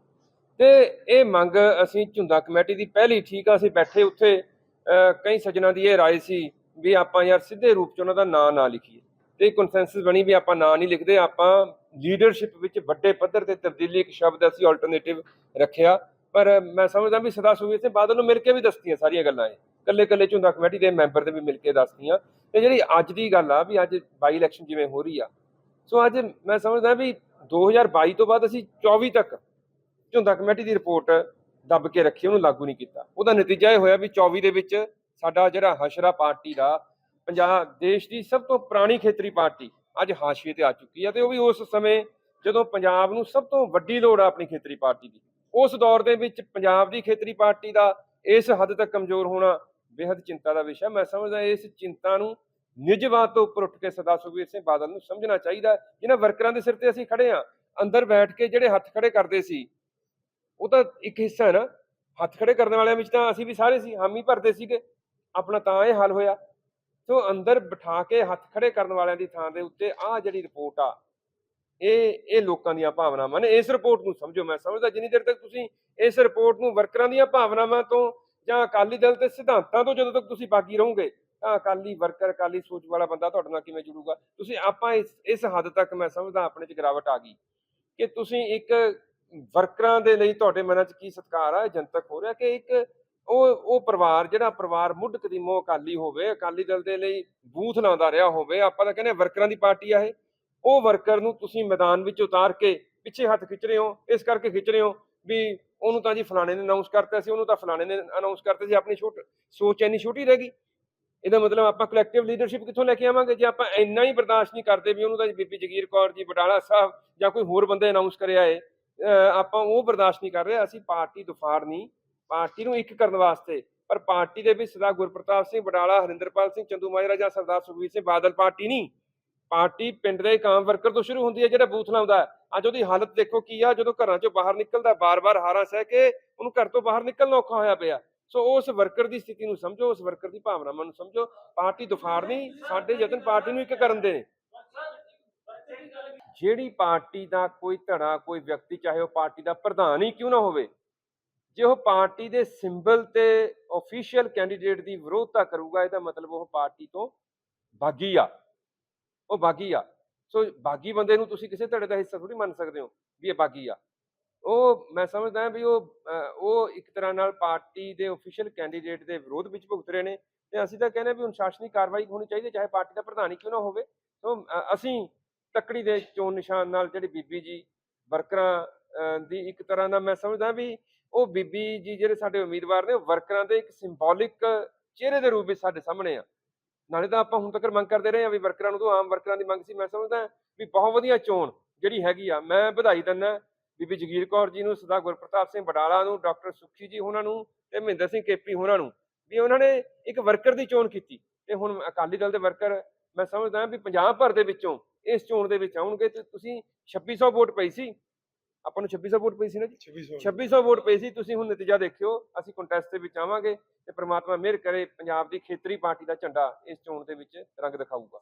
ਤੇ ਇਹ ਮੰਗ ਅਸੀਂ ਝੁੰਦਾ ਕਮੇਟੀ ਦੀ ਪਹਿਲੀ ਠੀਕ ਆ ਅਸੀਂ ਬੈਠੇ ਉੱਥੇ ਅਹ ਕਈ ਸੱਜਣਾ ਦੀ ਇਹ رائے ਸੀ ਵੀ ਆਪਾਂ ਯਾਰ ਸਿੱਧੇ ਰੂਪ ਚ ਉਹਨਾਂ ਦਾ ਨਾਂ ਨਾ ਲਿਖੀਏ ਤੇ ਕਨਸੈਂਸਸ ਬਣੀ ਵੀ ਆਪਾਂ ਨਾਂ ਨਹੀਂ ਲਿਖਦੇ ਆਪਾਂ ਲੀਡਰਸ਼ਿਪ ਵਿੱਚ ਵੱਡੇ ਪੱਧਰ ਤੇ ਤਬਦੀਲੀ ਇੱਕ ਸ਼ਬਦ ਅਸੀਂ ਆਲਟਰਨੇਟਿਵ ਰੱਖਿਆ ਪਰ ਮੈਂ ਸਮਝਦਾ ਵੀ ਸਦਾ ਸੁਖਬੀਰ ਸਿੰਘ ਬਾਦਲ ਨੂੰ ਮਿਲ ਕੇ ਵੀ ਦੱਸਤੀਆਂ ਸਾਰੀਆਂ ਗੱਲਾਂ ਇਹ। ਕੱਲੇ ਕੱਲੇ ਝੁੰਦਾ ਕਮੇਟੀ ਦੇ ਮੈਂਬਰ ਦੇ ਵੀ ਮਿਲ ਕੇ ਦੱਸਤੀਆਂ। ਤੇ ਜਿਹੜੀ ਅੱਜ ਦੀ ਗੱਲ ਆ ਵੀ ਅੱਜ ਬਾਈ ਇਲੈਕਸ਼ਨ ਜਿਵੇਂ ਹੋ ਰਹੀ ਆ। ਸੋ ਅੱਜ ਮੈਂ ਸਮਝਦਾ ਵੀ 2022 ਤੋਂ ਬਾਅਦ ਅਸੀਂ 24 ਤੱਕ ਝੁੰਦਾ ਕਮੇਟੀ ਦੀ ਰਿਪੋਰਟ ਦੱਬ ਕੇ ਰੱਖੀ, ਉਹਨੂੰ ਲਾਗੂ ਨਹੀਂ ਕੀਤਾ। ਉਹਦਾ ਨਤੀਜਾ ਇਹ ਹੋਇਆ ਵੀ 24 ਦੇ ਵਿੱਚ ਸਾਡਾ ਜਿਹੜਾ ਹਸ਼ਰਾ ਪਾਰਟੀ ਦਾ ਪੰਜਾਬ ਦੇਸ਼ ਦੀ ਸਭ ਤੋਂ ਪੁਰਾਣੀ ਖੇਤਰੀ ਪਾਰਟੀ ਅੱਜ ਹਾਸ਼ੀਏ ਤੇ ਆ ਚੁੱਕੀ ਹੈ ਤੇ ਉਹ ਵੀ ਉਸ ਸਮੇਂ ਜਦੋਂ ਪੰਜਾਬ ਨੂੰ ਸਭ ਤੋਂ ਵੱਡੀ ਲੋੜ ਆ ਆਪਣੀ ਖੇਤਰੀ ਪਾਰਟੀ ਦੀ। ਉਸ ਦੌਰ ਦੇ ਵਿੱਚ ਪੰਜਾਬ ਦੀ ਖੇਤਰੀ ਪਾਰਟੀ ਦਾ ਇਸ ਹੱਦ ਤੱਕ ਕਮਜ਼ੋਰ ਹੋਣਾ ਬੇहद ਚਿੰਤਾ ਦਾ ਵਿਸ਼ਾ ਮੈਂ ਸਮਝਦਾ ਇਸ ਚਿੰਤਾ ਨੂੰ ਨਿਜਵਾਦ ਤੋਂ ਉੱਪਰ ਉੱਠ ਕੇ ਸਰਦਾਰ ਸੁਖਬੀਰ ਸਿੰਘ ਬਾਦਲ ਨੂੰ ਸਮਝਣਾ ਚਾਹੀਦਾ ਜਿਨ੍ਹਾਂ ਵਰਕਰਾਂ ਦੇ ਸਿਰ ਤੇ ਅਸੀਂ ਖੜੇ ਆ ਅੰਦਰ ਬੈਠ ਕੇ ਜਿਹੜੇ ਹੱਥ ਖੜੇ ਕਰਦੇ ਸੀ, ਉਹ ਤਾਂ ਇੱਕ ਹਿੱਸਾ ਹੈ ਨਾ। ਹੱਥ ਖੜੇ ਕਰਨ ਵਾਲਿਆਂ ਵਿੱਚ ਤਾਂ ਅਸੀਂ ਵੀ ਸਾਰੇ ਸੀ, ਹਾਮੀ ਭਰਦੇ ਸੀਗੇ। ਆਪਣਾ ਤਾਂ ਇਹ ਹਾਲ ਹੋਇਆ। ਸੋ ਅੰਦਰ ਬਿਠਾ ਕੇ ਹੱਥ ਖੜੇ ਕਰਨ ਵਾਲਿਆਂ ਦੀ ਥਾਂ ਦੇ ਉੱਤੇ ਆਹ ਜਿਹੜੀ ਰਿਪੋਰਟ ਆ ਇਹ ਇਹ ਲੋਕਾਂ ਦੀਆਂ ਭਾਵਨਾਵਾਂ ਨੇ। ਇਸ ਰਿਪੋਰਟ ਨੂੰ ਸਮਝੋ, ਮੈਂ ਸਮਝਦਾ ਜਿੰਨੀ ਦੇਰ ਤੱਕ ਤੁਸੀਂ ਇਸ ਰਿਪੋਰਟ ਨੂੰ ਵਰਕਰਾਂ ਦੀਆਂ ਭਾਵਨਾਵਾਂ ਤੋਂ ਜਾਂ ਅਕਾਲੀ ਦਲ ਦੇ ਸਿਧਾਂਤਾਂ ਤੋਂ ਜਦੋਂ ਤੱਕ ਤੁਸੀਂ ਬਾਗੀ ਰਹੋਗੇ, ਤਾਂ ਅਕਾਲੀ ਵਰਕਰ ਅਕਾਲੀ ਸੋਚ ਵਾਲਾ ਬੰਦਾ ਤੁਹਾਡੇ ਨਾਲ ਕਿਵੇਂ ਜੁੜੂਗਾ? ਤੁਸੀਂ ਆਪਾਂ ਇਸ ਇਸ ਹੱਦ ਤੱਕ ਮੈਂ ਸਮਝਦਾ ਆਪਣੇ ਚ ਗਿਰਾਵਟ ਆ ਗਈ ਕਿ ਤੁਸੀਂ ਇੱਕ ਵਰਕਰਾਂ ਦੇ ਲਈ ਤੁਹਾਡੇ ਮਨਾਂ 'ਚ ਕੀ ਸਤਿਕਾਰ ਆ, ਇਹ ਜਨਤਕ ਹੋ ਰਿਹਾ ਕਿ ਇੱਕ ਉਹ ਉਹ ਪਰਿਵਾਰ ਜਿਹੜਾ ਪਰਿਵਾਰ ਮੁੱਢ ਕਦੀਮੋਂ ਅਕਾਲੀ ਹੋਵੇ, ਅਕਾਲੀ ਦਲ ਦੇ ਲਈ ਬੂਥ ਲਾਉਂਦਾ ਰਿਹਾ ਹੋਵੇ, ਆਪਾਂ ਤਾਂ ਕਹਿੰਦੇ ਵਰਕਰਾਂ ਦੀ ਪਾਰਟੀ ਆ ਇਹ। ਉਹ ਵਰਕਰ ਨੂੰ ਤੁਸੀਂ ਮੈਦਾਨ ਵਿੱਚ ਉਤਾਰ ਕੇ ਪਿੱਛੇ ਹੱਥ ਖਿੱਚ ਰਹੇ ਹੋ, ਇਸ ਕਰਕੇ ਖਿੱਚ ਰਹੇ ਹੋ ਵੀ ਉਹਨੂੰ ਤਾਂ ਜੀ ਫਲਾਣੇ ਨੇ ਅਨਾਉਂਸ ਕਰਤਾ ਸੀ, ਉਹਨੂੰ ਤਾਂ ਫਲਾਣੇ ਨੇ ਅਨਾਉਂਸ ਕਰਤਾ ਸੀ, ਆਪਣੀ ਛੋਟ, ਸੋਚ ਇੰਨੀ ਛੋਟੀ ਰਹਿ ਗਈ। ਇਹਦਾ ਮਤਲਬ ਆਪਾਂ ਕਲੈਕਟਿਵ ਲੀਡਰਸ਼ਿਪ ਕਿੱਥੋਂ ਲੈ ਕੇ ਆਵਾਂਗੇ? ਜੇ ਆਪਾਂ ਇੰਨਾ ਹੀ ਬਰਦਾਸ਼ਤ ਨਹੀਂ ਕਰਦੇ ਵੀ ਉਹਨੂੰ ਤਾਂ ਬੀਬੀ ਜਗੀਰ ਕੌਰ ਜੀ, ਬਟਾਲਾ ਸਾਹਿਬ ਜਾਂ ਕੋਈ ਹੋਰ ਬੰਦੇ ਅਨਾਉਂਸ ਕਰਿਆ ਏ ਆਪਾਂ ਉਹ ਬਰਦਾਸ਼ਤ ਨਹੀਂ ਕਰ ਰਹੇ, ਅਸੀਂ ਪਾਰਟੀ ਦੁਫਾੜ ਨਹੀਂ, ਪਾਰਟੀ ਨੂੰ ਇੱਕ ਕਰਨ ਵਾਸਤੇ, ਪਰ ਪਾਰਟੀ ਦੇ ਵਿੱਚ ਸਰਦਾਰ ਗੁਰਪ੍ਰਤਾਪ ਸਿੰਘ, ਬਟਾਲਾ, ਹਰਿੰਦਰਪਾਲ ਸਿੰਘ, ਚੰਦੂ ਮਾਜਰਾ ਜਾਂ ਸਰਦਾਰ ਸੁਖਬੀਰ ਸਿੰਘ, ਬਾਦਲ ਪਾਰਟੀ ਨਹੀਂ। ਪਾਰਟੀ ਪਿੰਡ ਦੇ ਕਾਮ ਵਰਕਰ ਤੋਂ ਸ਼ੁਰੂ ਹੁੰਦੀ ਹੈ, ਜਿਹੜਾ ਬੂਥ ਲਾਉਂਦਾ ਅੱਜ ਉਹਦੀ ਹਾਲਤ ਦੇਖੋ ਕੀ ਆ, ਜਦੋਂ ਘਰਾਂ ਚੋਂ ਬਾਹਰ ਨਿਕਲਦਾ, ਬਾਰ-ਬਾਰ ਹਾਰਾਂ ਸਹਿ ਕੇ ਉਹਨੂੰ ਘਰ ਤੋਂ ਬਾਹਰ ਨਿਕਲਣਾ ਔਖਾ ਹੋਇਆ ਪਿਆ। ਸੋ ਉਸ ਵਰਕਰ ਦੀ ਸਥਿਤੀ ਨੂੰ ਸਮਝੋ, ਉਸ ਵਰਕਰ ਦੀ ਭਾਵਨਾਵਾਂ ਨੂੰ ਸਮਝੋ। ਪਾਰਟੀ ਦੁਫਾੜ ਨਹੀਂ, ਸਾਡੇ ਯਤਨ ਪਾਰਟੀ ਨੂੰ ਇੱਕ ਕਰਨ ਦੇ। ਨੇ ਜਿਹੜੀ ਪਾਰਟੀ ਦਾ ਕੋਈ ਧੜਾ, ਕੋਈ ਵਿਅਕਤੀ, ਚਾਹੇ ਉਹ ਪਾਰਟੀ ਦਾ ਪ੍ਰਧਾਨ ਹੀ ਕਿਉਂ ਨਾ ਹੋਵੇ, ਜੇ ਉਹ ਪਾਰਟੀ ਦੇ ਸਿੰਬਲ ਤੇ ਅਫੀਸ਼ੀਅਲ ਕੈਂਡੀਡੇਟ ਦੀ ਵਿਰੋਧਤਾ ਕਰੂਗਾ, ਇਹਦਾ ਮਤਲਬ ਉਹ ਪਾਰਟੀ ਤੋਂ ਬਾਗੀ ਆ। ਉਹ ਬਾਗੀ ਆ। ਸੋ ਬਾਗੀ ਬੰਦੇ ਨੂੰ ਤੁਸੀਂ ਕਿਸੇ ਧੜੇ ਦਾ ਹਿੱਸਾ ਥੋੜੀ ਮੰਨ ਸਕਦੇ ਹੋ ਵੀ ਇਹ ਬਾਗੀ ਆ। ਉਹ ਮੈਂ ਸਮਝਦਾ ਵੀ ਉਹ ਉਹ ਇੱਕ ਤਰ੍ਹਾਂ ਨਾਲ ਪਾਰਟੀ ਦੇ ਅਫੀਸ਼ੀਅਲ ਕੈਂਡੀਡੇਟ ਦੇ ਵਿਰੋਧ ਵਿੱਚ ਭੁਗਤ ਰਹੇ ਨੇ ਤੇ ਅਸੀਂ ਤਾਂ ਕਹਿੰਦੇ ਹਾਂ ਵੀ ਅਨੁਸ਼ਾਸਨੀ ਕਾਰਵਾਈ ਹੋਣੀ ਚਾਹੀਦੀ ਹੈ, ਚਾਹੇ ਪਾਰਟੀ ਦਾ ਪ੍ਰਧਾਨ ਹੀ ਕਿਉਂ ਨਾ ਹੋਵੇ। ਸੋ ਅਸੀਂ ਤੱਕੜੀ ਦੇ ਚੋਣ ਨਿਸ਼ਾਨ ਨਾਲ ਜਿਹੜੀ ਬੀਬੀ ਜੀ ਵਰਕਰਾਂ ਦੀ ਇੱਕ ਤਰ੍ਹਾਂ ਦਾ ਮੈਂ ਸਮਝਦਾ ਵੀ ਉਹ ਬੀਬੀ ਜੀ ਜਿਹੜੇ ਸਾਡੇ ਉਮੀਦਵਾਰ ਨੇ ਉਹ ਵਰਕਰਾਂ ਦੇ ਇੱਕ ਸਿੰਬੋਲਿਕ ਚਿਹਰੇ ਦੇ ਰੂਪ ਵਿੱਚ ਸਾਡੇ ਸਾਹਮਣੇ ਆ। ਨਾਲੇ ਤਾਂ ਆਪਾਂ ਹੁਣ ਤੱਕ ਮੰਗ ਕਰਦੇ ਰਹੇ ਆ ਵੀ ਵਰਕਰਾਂ ਨੂੰ ਤੋਂ ਆਮ ਵਰਕਰਾਂ ਦੀ ਮੰਗ ਸੀ, ਮੈਂ ਸਮਝਦਾ ਵੀ ਬਹੁਤ ਵਧੀਆ ਚੋਣ ਜਿਹੜੀ ਹੈਗੀ ਆ, ਮੈਂ ਵਧਾਈ ਦਿੰਦਾ ਬੀਬੀ ਜਗੀਰ ਕੌਰ ਜੀ ਨੂੰ ਸਰਦਾਰ ਗੁਰਪ੍ਰਤਾਪ ਸਿੰਘ ਬਡਾਲਾ ਨੂੰ, ਡਾਕਟਰ ਸੁਖੀ ਜੀ ਉਹਨਾਂ ਨੂੰ ਤੇ ਮਹਿੰਦਰ ਸਿੰਘ ਕੇਪੀ ਉਹਨਾਂ ਨੂੰ ਵੀ ਉਹਨਾਂ ਨੇ ਇੱਕ ਵਰਕਰ ਦੀ ਚੋਣ ਕੀਤੀ ਤੇ ਹੁਣ ਅਕਾਲੀ ਦਲ ਦੇ ਵਰਕਰ ਮੈਂ ਸਮਝਦਾ ਵੀ ਪੰਜਾਬ ਭਰ ਦੇ ਵਿੱਚੋਂ ਇਸ ਚੋਣ ਦੇ ਵਿੱਚ ਆਉਣਗੇ ਤੇ ਤੁਸੀਂ 2600 ਵੋਟ ਪਈ ਸੀ। ਆਪਾਂ ਨੂੰ 2600 ਵੋਟ ਪਈ ਸੀ ਨਾ ਜੀ? 2600 2600 ਵੋਟ ਪਈ ਸੀ ਤੁਸੀਂ ਹੁਣ ਨਤੀਜਾ ਦੇਖਿਓ ਅਸੀਂ ਕੰਟੈਸਟ ਦੇ ਵਿੱਚ ਆਵਾਂਗੇ ਤੇ ਪ੍ਰਮਾਤਮਾ ਮਿਹਰ ਕਰੇ ਪੰਜਾਬ ਦੀ ਖੇਤਰੀ ਪਾਰਟੀ ਦਾ ਝੰਡਾ ਇਸ ਚੋਣ ਦੇ ਵਿੱਚ ਰੰਗ ਦਿਖਾਊਗਾ।